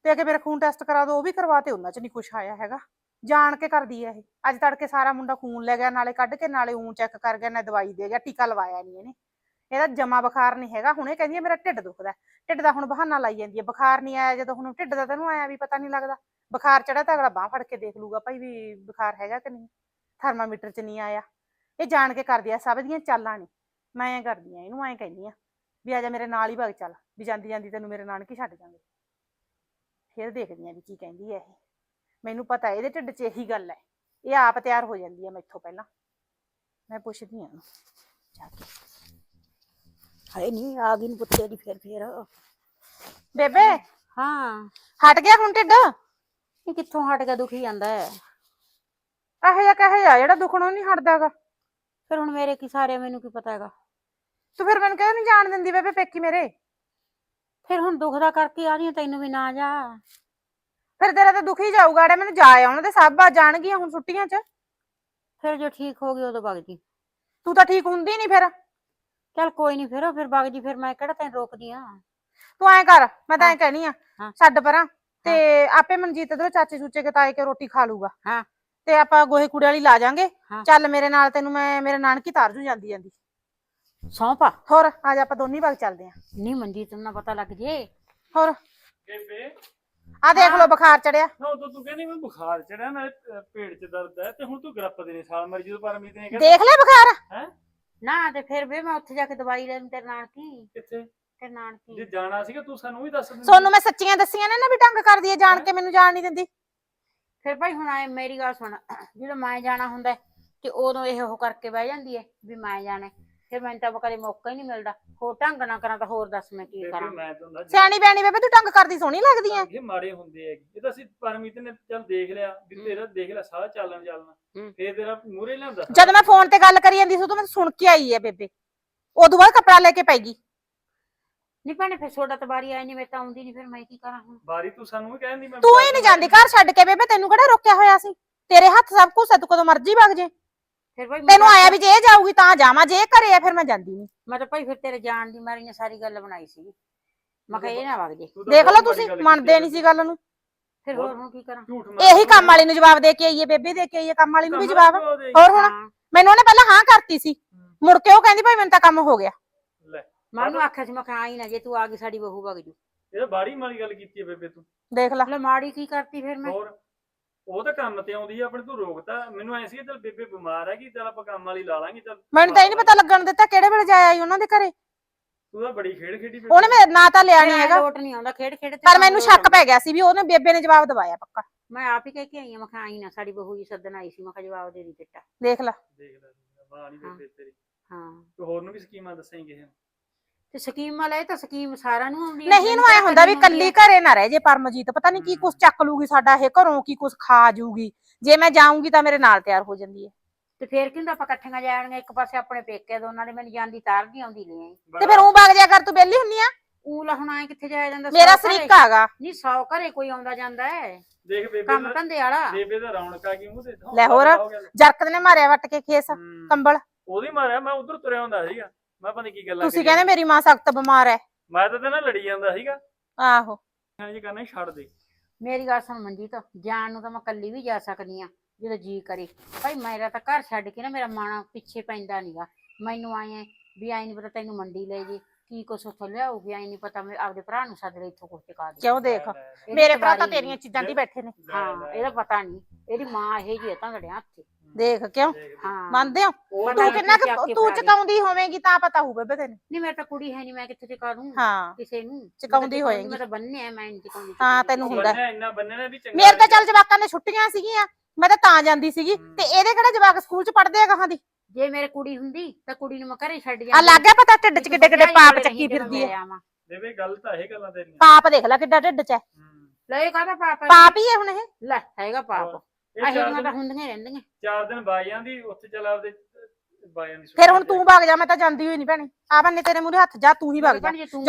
ਤੇ ਅੱਗੇ ਮੇਰਾ ਖੂਨ ਟੈਸਟ ਕਰਾ ਦੋ, ਉਹ ਵੀ ਕਰਵਾਤੇ ਉਹਨਾਂ ਚ ਨਹੀਂ ਕੁਛ ਆਇਆ ਹੈਗਾ। ਜਾਣ ਕੇ ਕਰਦੀ ਹੈ ਇਹ। ਅੱਜ ਤੜਕੇ ਸਾਰਾ ਮੁੰਡਾ ਖੂਨ ਲੈ ਗਿਆ, ਨਾਲੇ ਕੱਢ ਕੇ, ਨਾਲੇ ਉਂ ਚੈੱਕ ਕਰ ਗਿਆ, ਨਾ ਦਵਾਈ ਦੇ ਗਿਆ, ਟੀਕਾ ਲਵਾਇਆ ਨਹੀਂ ਇਹਨੇ। ਇਹਦਾ ਜਮਾ ਬੁਖਾਰ ਨਹੀਂ ਹੈਗਾ, ਹੁਣ ਇਹ ਕਹਿੰਦੀ ਆ ਮੇਰਾ ਢਿੱਡ ਦੁਖਦਾ ਢਿੱਡ ਦਾ ਹੁਣ ਬਹਾਨਾ ਲਾਈ ਜਾਂਦੀ ਹੈ, ਬੁਖਾਰ ਨਹੀਂ ਆਇਆ, ਜਦੋਂ ਹੁਣ ਢਿੱਡ ਦਾ ਤੈਨੂੰ ਆਇਆ ਵੀ ਪਤਾ ਨਹੀਂ ਲੱਗਦਾ। ਬੁਖਾਰ ਚੜਾ ਤਾਂ ਅਗਲਾ ਬਾਹ ਫੜ ਕੇ ਦੇਖ ਲੂਗਾ ਭਾਈ ਵੀ ਬੁਖਾਰ ਹੈਗਾ ਕਿ ਨਹੀਂ। ਥਰਮਾਮੀਟਰ 'ਚ ਨਹੀਂ ਆਇਆ। ਇਹ ਜਾਣ ਕੇ ਕਰਦੀ ਆ, ਸਭ ਦੀਆਂ ਚਾਲਾਂ ਨਹੀਂ ਮੈਂ ਐਂ ਕਰਦੀ ਆ, ਇਹਨੂੰ ਐਂ ਕਹਿੰਦੀ ਆ ਵੀ ਆ ਜਾ ਮੇਰੇ ਨਾਲ ਹੀ ਭਗ ਚੱਲ, ਵੀ ਜਾਂਦੀ ਜਾਂਦੀ ਤੈਨੂੰ ਮੇਰੇ ਨਾਨਕੀ ਛੱਡ ਜਾਂਗੇ। ਫਿਰ ਦੇਖਦੀ ਆ ਵੀ ਕੀ ਕਹਿੰਦੀ ਆ ਇਹ। ਮੈਨੂੰ ਪਤਾ ਇਹਦੇ ਢਿੱਡ 'ਚ ਇਹੀ ਗੱਲ ਹੈ। ਇਹ ਆਪ ਤਿਆਰ ਹੋ ਜਾਂਦੀ ਆ ਮੈਥੋਂ ਪਹਿਲਾਂ। ਮੈਂ ਪੁੱਛਦੀ ਆ ਇਹਨੂੰ। ਜਾ ਕੇ। ਹਾਏ ਨਹੀਂ ਆ ਗਈ ਨੀ ਪੁੱਤੇ ਦੀ ਫੇਰ ਫੇਰ। ਬੇਬੇ? ਹਾਂ। ਹਟ ਗਿਆ ਹੁਣ ਢਿੱਡ? ਇਹ ਕਿੱਥੋਂ ਹਟ ਕੇ ਦੁਖੀ ਜਾਂਦਾ ਹੈ। ਇਹੋ ਜਿਹਾ ਕਹੇ ਆ ਜਿਹੜਾ ਦੁਖਣੋਂ ਨਹੀਂ ਹਟਦਾਗਾ ਫਿਰ ਹੁਣ ਮੇਰੇ ਕੀ ਸਾਰੇ ਮੈਨੂੰ ਕੀ ਪਤਾ ਹੈਗਾ। ਤੂੰ ਫਿਰ ਮੈਨੂੰ ਕਿਉਂ ਨਹੀਂ ਜਾਣ ਦਿੰਦੀ ਬੇਬੇ ਪੇਕੀ ਮੇਰੇ? ਫਿਰ ਹੁਣ ਦੁੱਖ ਦਾ ਕਰਕੇ ਆ ਰਹੀ ਹਾਂ, ਤੈਨੂੰ ਵੀ ਨਾ ਜਾ। ਫਿਰ ਤੇਰਾ ਤਾਂ ਦੁਖੀ ਜਾਊਗਾ ਅੜੇ ਮੈਨੂੰ ਜਾ ਆਉਣ ਦੇ ਸਭ ਆ ਜਾਣਗੀਆਂ ਹੁਣ ਛੁੱਟੀਆਂ 'ਚ। ਫਿਰ ਜੋ ਠੀਕ ਹੋ ਗਈ ਉਦੋਂ ਵਗ ਜੀ ਤੂੰ ਤਾਂ ਠੀਕ ਹੁੰਦੀ ਨਹੀਂ ਫਿਰ। ਚੱਲ ਕੋਈ ਨਹੀਂ ਫਿਰ ਫਿਰ ਵਗ ਜੀ ਫਿਰ ਮੈਂ ਕਿਹੜਾ ਤੈਨੂੰ ਰੋਕਦੀ ਆ? ਤੂੰ ਐਂ ਕਰ ਮੈਂ ਤਾਂ ਐਂ। ਕਹਿਣੀ ਆ ਹਾਂ। ਛੱਡ ਪਰਾਂ। ਤੇ ਆਪੇ ਮਨਜੀਤ ਇਧਰੋਂ ਚਾਚੇ ਚੂਚੇ ਕੇ ਤਾਏ ਕੇ ਰੋਟੀ ਖਾ ਲੂਗਾ। ਹਾਂ। ਤੇ ਆਪਾਂ ਗੋਹੇ ਕੂੜੇ ਵਾਲੀ ਲਾ ਜਾਾਂਗੇ। ਹਾਂ। ਚੱਲ ਮੇਰੇ ਨਾਲ ਤੈਨੂੰ ਮੈਂ ਮੇਰੇ ਨਾਨਕੀ ਤਾਰ ਜੂ ਜਾਂਦੀ ਜਾਂਦੀ। ਸੌਂਪਾ ਹੋਰ ਆ ਜਾ ਆਪਾਂ ਦੋਨੀ ਵਗ ਚੱਲਦੇ ਆਂ। ਨਹੀਂ ਮਨਜੀਤ ਨੂੰ ਨਾ ਪਤਾ ਲੱਗ ਜੇ। ਹੋਰ। ਬੇਬੇ। ਆ ਦੇਖ ਲਓ ਬੁਖਾਰ ਚੜਿਆ। ਨਾ ਉਦੋਂ ਤੂੰ ਕਹਿੰਦੀ ਮੈਂ ਬੁਖਾਰ ਚੜਿਆ ਨਾਲੇ ਅਹ, ਪੇਟ 'ਚ ਦਰਦ ਹੈ ਤੇ ਹੁਣ ਤੂੰ ਗਰਪ ਦੇ ਨੇ ਸਾਲ ਮਰ ਜਦੋਂ ਪਰਮੀਤ ਨੇ ਕਿਹਾ ਦੇਖ ਲੈ ਬੁਖਾਰ। ਹੈ? ਨਾ ਤੇ ਫਿਰ ਵੀ ਮੈਂ ਉੱਥੇ ਜਾ ਕੇ ਦਵਾਈ ਲੈਣ ਤੇਰੇ ਨਾਲ ਕੀ ਕਿੱਥੇ? ਤੇਰੇ ਨਾਲ ਜੇ ਕੀ ਜਾਣਾ ਸੀਗਾ ਤੂੰ ਸਾਨੂੰ ਵੀ ਦੱਸ ਦਿੰਦੀ। ਸੋਨੂੰ ਮੈਂ ਸੱਚੀਆਂ ਦੱਸੀਆਂ ਨੇ ਨਾ ਵੀ ਢੰਗ ਕਰਦੀ ਹੈ ਜਾਣ ਕੇ ਮੈਨੂੰ ਜਾਣ ਨਹੀਂ ਦਿੰਦੀ। ਫਿਰ ਭਾਈ ਹੁਣ ਆਏ ਮੇਰੀ ਗੱਲ ਸੁਣ। ਜਦੋਂ ਮੈਂ ਜਾਣਾ ਹੁੰਦਾ ਹੈ, ਤੇ ਉਦੋਂ ਇਹ ਉਹ ਕਰਕੇ ਬਹਿ ਜਾਂਦੀ ਹੈ ਵੀ ਮੈਂ ਜਾਣਾ ਹੈ। ਫਿਰ ਮੈਨੂੰ ਤਾਂ ਕਦੇ ਮੌਕਾ ਹੀ ਨਹੀਂ ਮਿਲਦਾ। ਹੋਰ ਢੰਗ ਨਾ ਕਰਾਂ ਤਾਂ ਹੋਰ ਦੱਸ ਮੈਂ ਕੀ ਕਰਾਂ। ਮੈਂ ਤਾਂ ਹੁੰਦਾ ਸਿਆਣੀ ਬਿਆਣੀ ਬੇਬੇ ਤੂੰ ਢੰਗ ਕਰਦੀ ਸੋਹਣੀ ਲੱਗਦੀ ਐ। ਇਹ ਮਾੜੇ ਹੁੰਦੇ ਹੈਗੇ। ਇਹ ਤਾਂ ਅਸੀਂ ਪਰਮੀਤ ਨੇ ਚੱਲ ਦੇਖ ਲਿਆ ਵੀ ਹੂੰ। ਤੇਰਾ ਦੇਖ ਲਿਆ ਸਾਰਾ ਚੱਲਣ ਚੱਲਣਾ ਹੂੰ। ਫੇਰ ਤੇਰਾ ਮੂਰੇ ਲਿਆਂਦਾ ਜਦ ਮੈਂ ਫੋਨ ਤੇ ਗੱਲ ਕਰੀ ਜਾਂਦੀ ਸੀ ਉਦੋਂ ਮੈਂ ਸੁਣ ਕੇ ਆਈ ਐ ਬੇਬੇ। ਉਦੋਂ ਬਾਅਦ ਕੱਪੜਾ ਲੈ ਕੇ ਪੈ ਗਈ। ਨਹੀਂ ਭੈਣੇ ਫਿਰ ਛੋਟਾ ਤਬਾਰੀ ਆਈ ਨਹੀਂ ਮੈਂ ਤਾਂ ਆਉਂਦੀ ਨਹੀਂ ਫਿਰ ਮੈਂ ਕੀ ਕਰਾਂ ਹੁਣ? ਬਾਰੀ ਤੂੰ ਸਾਨੂੰ ਵੀ ਕਹਿੰਦੀ ਮੈਂ ਤੂੰ ਹੀ ਨਹੀਂ ਜਾਂਦੀ ਘਰ ਛੱਡ ਕੇ ਬੇਬੇ ਤੈਨੂੰ ਕਿਹੜਾ ਰੋਕਿਆ ਹੋਇਆ ਸੀ? ਤੇਰੇ ਹੱਥ ਸਭ ਕੁਝ ਹੈ ਤੂੰ ਕਦੋਂ ਮਰਜ਼ੀ ਵਗ ਜੇ। ਫਿਰ ਭਾਈ ਮੈਂ ਤੈਨੂੰ ਆਇਆ ਵੀ ਜੇ ਇਹ ਜਾਊਗੀ ਤਾਂ ਜਾਵਾਂ ਜੇ ਇਹ ਘਰੇ ਆ ਫਿਰ ਮੈਂ ਜਾਂਦੀ ਨਹੀਂ। ਮੈਂ ਤਾਂ ਭਾਈ ਫਿਰ ਤੇਰੇ ਜਾਣ ਦੀ ਮਾਰੀ ਨੇ ਸਾਰੀ ਗੱਲ ਬਣਾਈ ਸੀ ਮੈਂ ਕਿਹਾ ਇਹ ਨਾ ਵਗ ਜੇ। ਤੂੰ ਤਾਂ ਦੇਖ ਲਓ ਬਹੁਤ ਮਾੜੀ ਤੁਸੀਂ ਗੱਲ ਕੀਤੀ ਮੰਨਦੇ ਨਹੀਂ ਸੀ ਗੱਲ ਨੂੰ। ਫਿਰ ਹੋਰ? ਹੁਣ ਕੀ ਕਰਾਂ? ਝੂਠ ਇਹੀ ਕੰਮ ਵਾਲੀ ਨੂੰ ਜਵਾਬ ਦੇ ਕੇ ਆਈਏ ਬੇਬੇ ਦੇ ਕੇ ਆਈਏ ਕੰਮ ਵਾਲੀ ਨੂੰ ਵੀ ਜਵਾਬ। ਹੋਰ ਹੁਣ ਹਾਂ। ਮੈਨੂੰ ਉਹਨੇ ਪਹਿਲਾਂ ਹਾਂ ਕਰਤੀ ਸੀ। ਮੁੜ ਕੇ ਉਹ ਕਹਿੰਦੀ ਭਾਈ ਮੈਨੂੰ ਤਾਂ ਕੰਮ ਹੋ ਗਿਆ। ਲੈ। ਮੈਂ ਉਹਨੂੰ ਆਖਿਆ ਸੀ ਮੈਂ ਕਿਹਾ ਆਈ ਨਾ ਜੇ ਤੂੰ ਆ ਗਈ ਸਾਡੀ ਬਹੂ ਵਗ ਜੂ। ਇਹ ਤਾਂ ਬਾੜੀ ਮਾੜੀ ਗੱਲ ਕੀਤੀ ਹੈ ਬੇਬੇ ਤੂੰ। ਦੇਖ ਲੈ। ਲੈ ਮਾੜੀ ਕੀ ਕਰਤੀ ਫਿਰ ਮੈਂ? ਹੋਰ? ਉਹ ਤਾਂ ਕੰਮ ਤੇ ਆਉਂਦੀ ਆ ਆਪਣੇ ਤੂੰ ਰੋਕਤਾ। ਮੈਨੂੰ ਐ ਸੀ ਚੱਲ ਬੇਬੇ ਬਿਮਾਰ ਹੈਗੀ ਚੱਲ ਆਪਾਂ ਕੰਮ ਵਾਲੀ ਲਾ ਲਾਂਗੇ ਚੱਲ ਮੈਨੂੰ ਤਾਂ ਇਹ ਨਹੀਂ ਪਤਾ ਲੱਗਣ ਦਿੱਤਾ ਕਿਹੜੇ ਵੇਲੇ ਜਾਇਆ ਆਈ ਉਹਨਾਂ ਦੇ ਘਰੇ। ਤੂੰ ਤਾਂ ਬੜੀ ਖੇਡ ਖੇਡੀ ਬੇਬੇ ਉਹਨੇ ਮੇਰੇ ਨਾਂ ਤਾਂ ਲਿਆ ਨਹੀਂ ਹੈਗਾ। ਲੋਟ ਨਹੀਂ ਆਉਂਦਾ ਖੇਡ ਖੇਡ ਤੇ ਪਰ ਮੈਨੂੰ ਸ਼ੱਕ ਪੈ ਗਿਆ ਸੀ ਵੀ ਉਹਨੇ ਬੇਬੇ ਨੇ ਜਵਾਬ ਦਵਾਇਆ ਪੱਕਾ। ਮੈਂ ਆਪ ਹੀ ਕਹਿ ਕੇ ਆਈ ਆ ਮੈਂ ਕਿਹਾ ਆਈ ਨਾ ਸਾਡੀ ਬਹੂ ਜੀ ਸੱਦਣ ਆਈ ਸੀ ਮੈਂ ਕਿਹਾ ਜਵਾਬ ਦੇ ਦੀ ਚਿੱਟਾ ਦੇਖ ਲੈ। ਦੇਖ ਲੈ ਵਾਹ ਨਹੀਂ ਬੇਬੇ ਤੇਰੀ। ਹਾਂ। ਤੂੰ ਹੋਰ ਨੂੰ ਵੀ ਸਕੀਮਾਂ ਦੱਸਾਂਗੇ ਕਿਸੇ ਨੂੰ? ਤੇ ਸਕੀਮ ਵਾਲਾ ਇਹ ਤਾਂ ਸਕੀਮ ਸਾਰਿਆਂ ਨੂੰ ਆਉਂਦੀ ਨਹੀਂ ਇਹਨੂੰ ਐ ਹੁੰਦਾ ਵੀ ਕੱਲੀ ਘਰੇ ਨਾ ਰਹਿ ਜੇ ਪਰਮਜੀਤ ਪਤਾ ਨਹੀਂ ਕੀ ਕੁਛ ਚੱਕ ਲੂਗੀ ਸਾਡਾ ਇਹ ਘਰੋਂ ਕੀ ਕੁਛ ਖਾ ਜੂਗੀ। ਜੇ ਮੈਂ ਜਾਊਂਗੀ ਤਾਂ ਮੇਰੇ ਨਾਲ ਤਿਆਰ ਹੋ ਜਾਂਦੀ ਹੈ। ਤੇ ਫੇਰ ਕਿੰਦਾ ਆਪਾਂ ਇਕੱਠੀਆਂ ਜਾਣਗੇ ਇੱਕ ਪਾਸੇ ਆਪਣੇ ਪੇਕੇ ਦੋਨਾਂ ਦੇ ਮੈਨੂੰ ਜਾਂਦੀ ਤਾਰ ਦੀ ਆਉਂਦੀ ਲੈ ਆਈ ਤੇ ਫਿਰ ਉਹ ਵਗ ਜਾ ਕਰ ਤੂੰ ਵਿਹਲੀ ਹੁੰਨੀ ਆ। ਊਲਾ ਹੁਣ ਆਏ ਕਿੱਥੇ ਜਾਇਆ ਜਾਂਦਾ ਮੇਰਾ ਸੌ ਘਰੇ- ਸਰੀਕਾ ਹੈਗਾ। ਨਹੀਂ ਸੌ ਘਰੇ ਕੋਈ ਆਉਂਦਾ ਜਾਂਦਾ ਹੈ। ਦੇਖ ਬੇਬੇ ਕੰਮ ਦਾ ਧੰਦੇ ਵਾਲਾ। ਬੇਬੇ ਦਾ ਰੌਣਕ ਆ ਗਈ ਮੂੰਹ ਤੇ ਲੈ ਹੋਰ। ਜਰਕਤ ਨੇ। ਮਾਰਿਆ ਵੱਟ ਕੇ ਖੇਸ ਹੂੰ। ਕੰਬਲ। ਉਹਦੀ ਮਾਰਿਆ ਮੈਂ ਉਧਰ ਤੁਰਿਆ ਹੁੰਦਾ ਸੀਗਾ। ਮੈਂ ਪਤਾ ਨੀ ਕੀ ਗੱਲਾਂ ਤੁਸੀਂ। ਕਹਿੰਦੇ ਮੇਰੀ ਮਾਂ ਸਖਤ ਬਿਮਾਰ ਹੈ ਮੈਂ ਤਾਂ ਤੇ ਨਾਲ ਲੜੀ ਜਾਂਦਾ ਸੀਗਾ। ਆਹੋ। ਹਾਂ ਜੀ ਕਰਨਾ ਛੱਡ ਦੇ। ਮੇਰੀ ਗੱਲ ਸੁਣ ਮਨਜੀਤ ਜਾਣ ਨੂੰ ਤਾਂ ਮੈਂ ਕੱਲੀ ਵੀ ਜਾ ਸਕਦੀ ਆ ਜਦੋਂ ਜੀ ਕਰੇ। ਭਾਈ ਮੇਰਾ ਤਾਂ ਘਰ ਛੱਡ ਕੇ ਨਾ ਮੇਰਾ ਮਨ ਪਿੱਛੇ ਪੈਂਦਾ ਨਹੀਂਗਾ ਮੈਨੂੰ ਆਏ ਵੀ ਆਈ ਨਹੀਂ ਪਤਾ ਤੈਨੂੰ ਮੰਡੀ ਲੈ ਜੇ। ਕੀ ਕੁਛ ਉੱਥੋਂ ਲਿਆਉਗੀ ਆਈ ਨਹੀਂ ਪਤਾ ਮੈਂ ਆਪਦੇ ਭਰਾ ਨੂੰ ਸੱਦ ਲੈ ਇੱਥੋਂ ਕੁਛ ਚਕਾ ਦੇ। ਕਿਉਂ ਦੇਖ? ਇਹਦੀ ਮੇਰੇ ਭਰਾ ਤਾਂ ਤੇਰੀਆਂ ਚੀਜ਼ਾਂ ਦੀ ਬੈਠੇ ਨੇ। ਹਾਂ ਇਹਦਾ ਪਤਾ ਨਹੀਂ ਇਹਦੀ ਮਾਂ ਇਹ ਜੀ ਤਾਂ ਲੜਿਆ ਹੱਥ। ਦੇਖ ਕਿਉਂ? ਹਾਂ। ਮੰਨਦੇ ਹੋ? ਤੂੰ ਕਿੰਨਾ ਕੁ- ਤੂੰ। ਚਕਾਉਂਦੀ ਹੋਵੇਂਗੀ ਤਾਂ ਪਤਾ ਹੋਊ ਬੇਬੇ ਤੈਨੂੰ ਨਹੀਂ ਮੈਂ ਤਾਂ ਕੁੜੀ ਹੈ ਨਹੀਂ ਮੈਂ ਕਿੱਥੇ ਚਕਾ ਦੂੰ ਹਾਂ। ਕਿਸੇ ਨੂੰ। ਮੈਂ ਤਾਂ ਚਕਾਉਂਦੀ ਚਕਾਉਂਦੀ, ਹੋਏਗੀ। ਮੈਂ ਤਾਂ ਬੰਨਿਆ ਮੈਂ ਨਹੀਂ ਚਕਾਉਂਦੀ। ਹਾਂ। ਤੈਨੂੰ ਹੁੰਦਾ। ਬੰਨਿਆ ਇੰਨਾ ਬੰਨਣਾ ਵੀ ਚੰਗਾ ਮੇਰੇ ਤਾਂ ਚੱਲ ਜਵਾਕਾਂ ਨੇ ਛੁੱਟੀਆਂ ਸੀਗੀਆਂ ਮੈਂ ਤਾਂ ਤਾਂ ਜਾਂਦੀ ਸੀਗੀ। ਤੇ ਇਹਦੇ ਕਿਹੜੇ ਜਵਾਕ ਸਕੂਲ ਚ ਪੜਦੇ ਆ ਗਾਹਾਂ ਦੀ? ਜੇ ਮੇਰੇ ਕੁੜੀ ਹੁੰਦੀ ਤਾਂ ਕੁੜੀ ਨੂੰ ਮੈਂ ਘਰੇ ਛੱਡ ਆ ਜਾਂਦੀ। ਲੱਗ ਗਿਆ ਪਤਾ ਢਿੱਡ ਚ ਕਿੱਡੇ ਕਿੱਡੇ ਪਾਪ ਚੱਕੀ ਫਿਰਦੀ ਹੈ। ਬੇਬੇ ਗੱਲ ਤਾਂ ਇਹ ਗੱਲਾਂ ਤੇਰੀਆਂ। ਪਾਪ ਦੇਖ ਲੈ ਕਿੱਡਾ ਢਿੱਡ ਚ ਹੈ। ਹੂੰ। ਲੈ ਇਹ ਕਾਹਦਾ ਪਾਪ ਹੈ? ਪਾਪ ਹੀ ਹੈ ਹੁਣ ਇਹ। ਲੈ ਹੈਗਾ ਪਾਪ। ਇਹ ਅਹੀਂ ਚਾਰ ਤਾਂ ਹੁੰਦੀਆਂ ਰਹਿੰਦੀਆਂ। ਚਾਰ ਦਿਨ ਬਾਈਆਂ ਦੀ ਉੱਥੇ ਚਲਾ ਆਪਦੇ ਬਾਈਆਂ ਦੀ ਫਿਰ ਹੁਣ ਤੂੰ ਵਗ ਜਾ ਮੈਂ ਤਾਂ ਜਾਂਦੀ ਹੋਈ ਨਹੀਂ ਭੈਣੇ। ਆ ਬੰਨੇ ਤੇਰੇ ਮੂਰੇ ਹੱਥ ਜਾ ਤੂੰ ਹੀ ਵਗ ਜਾ। ਭੈਣ ਜੀ ਤੂੰ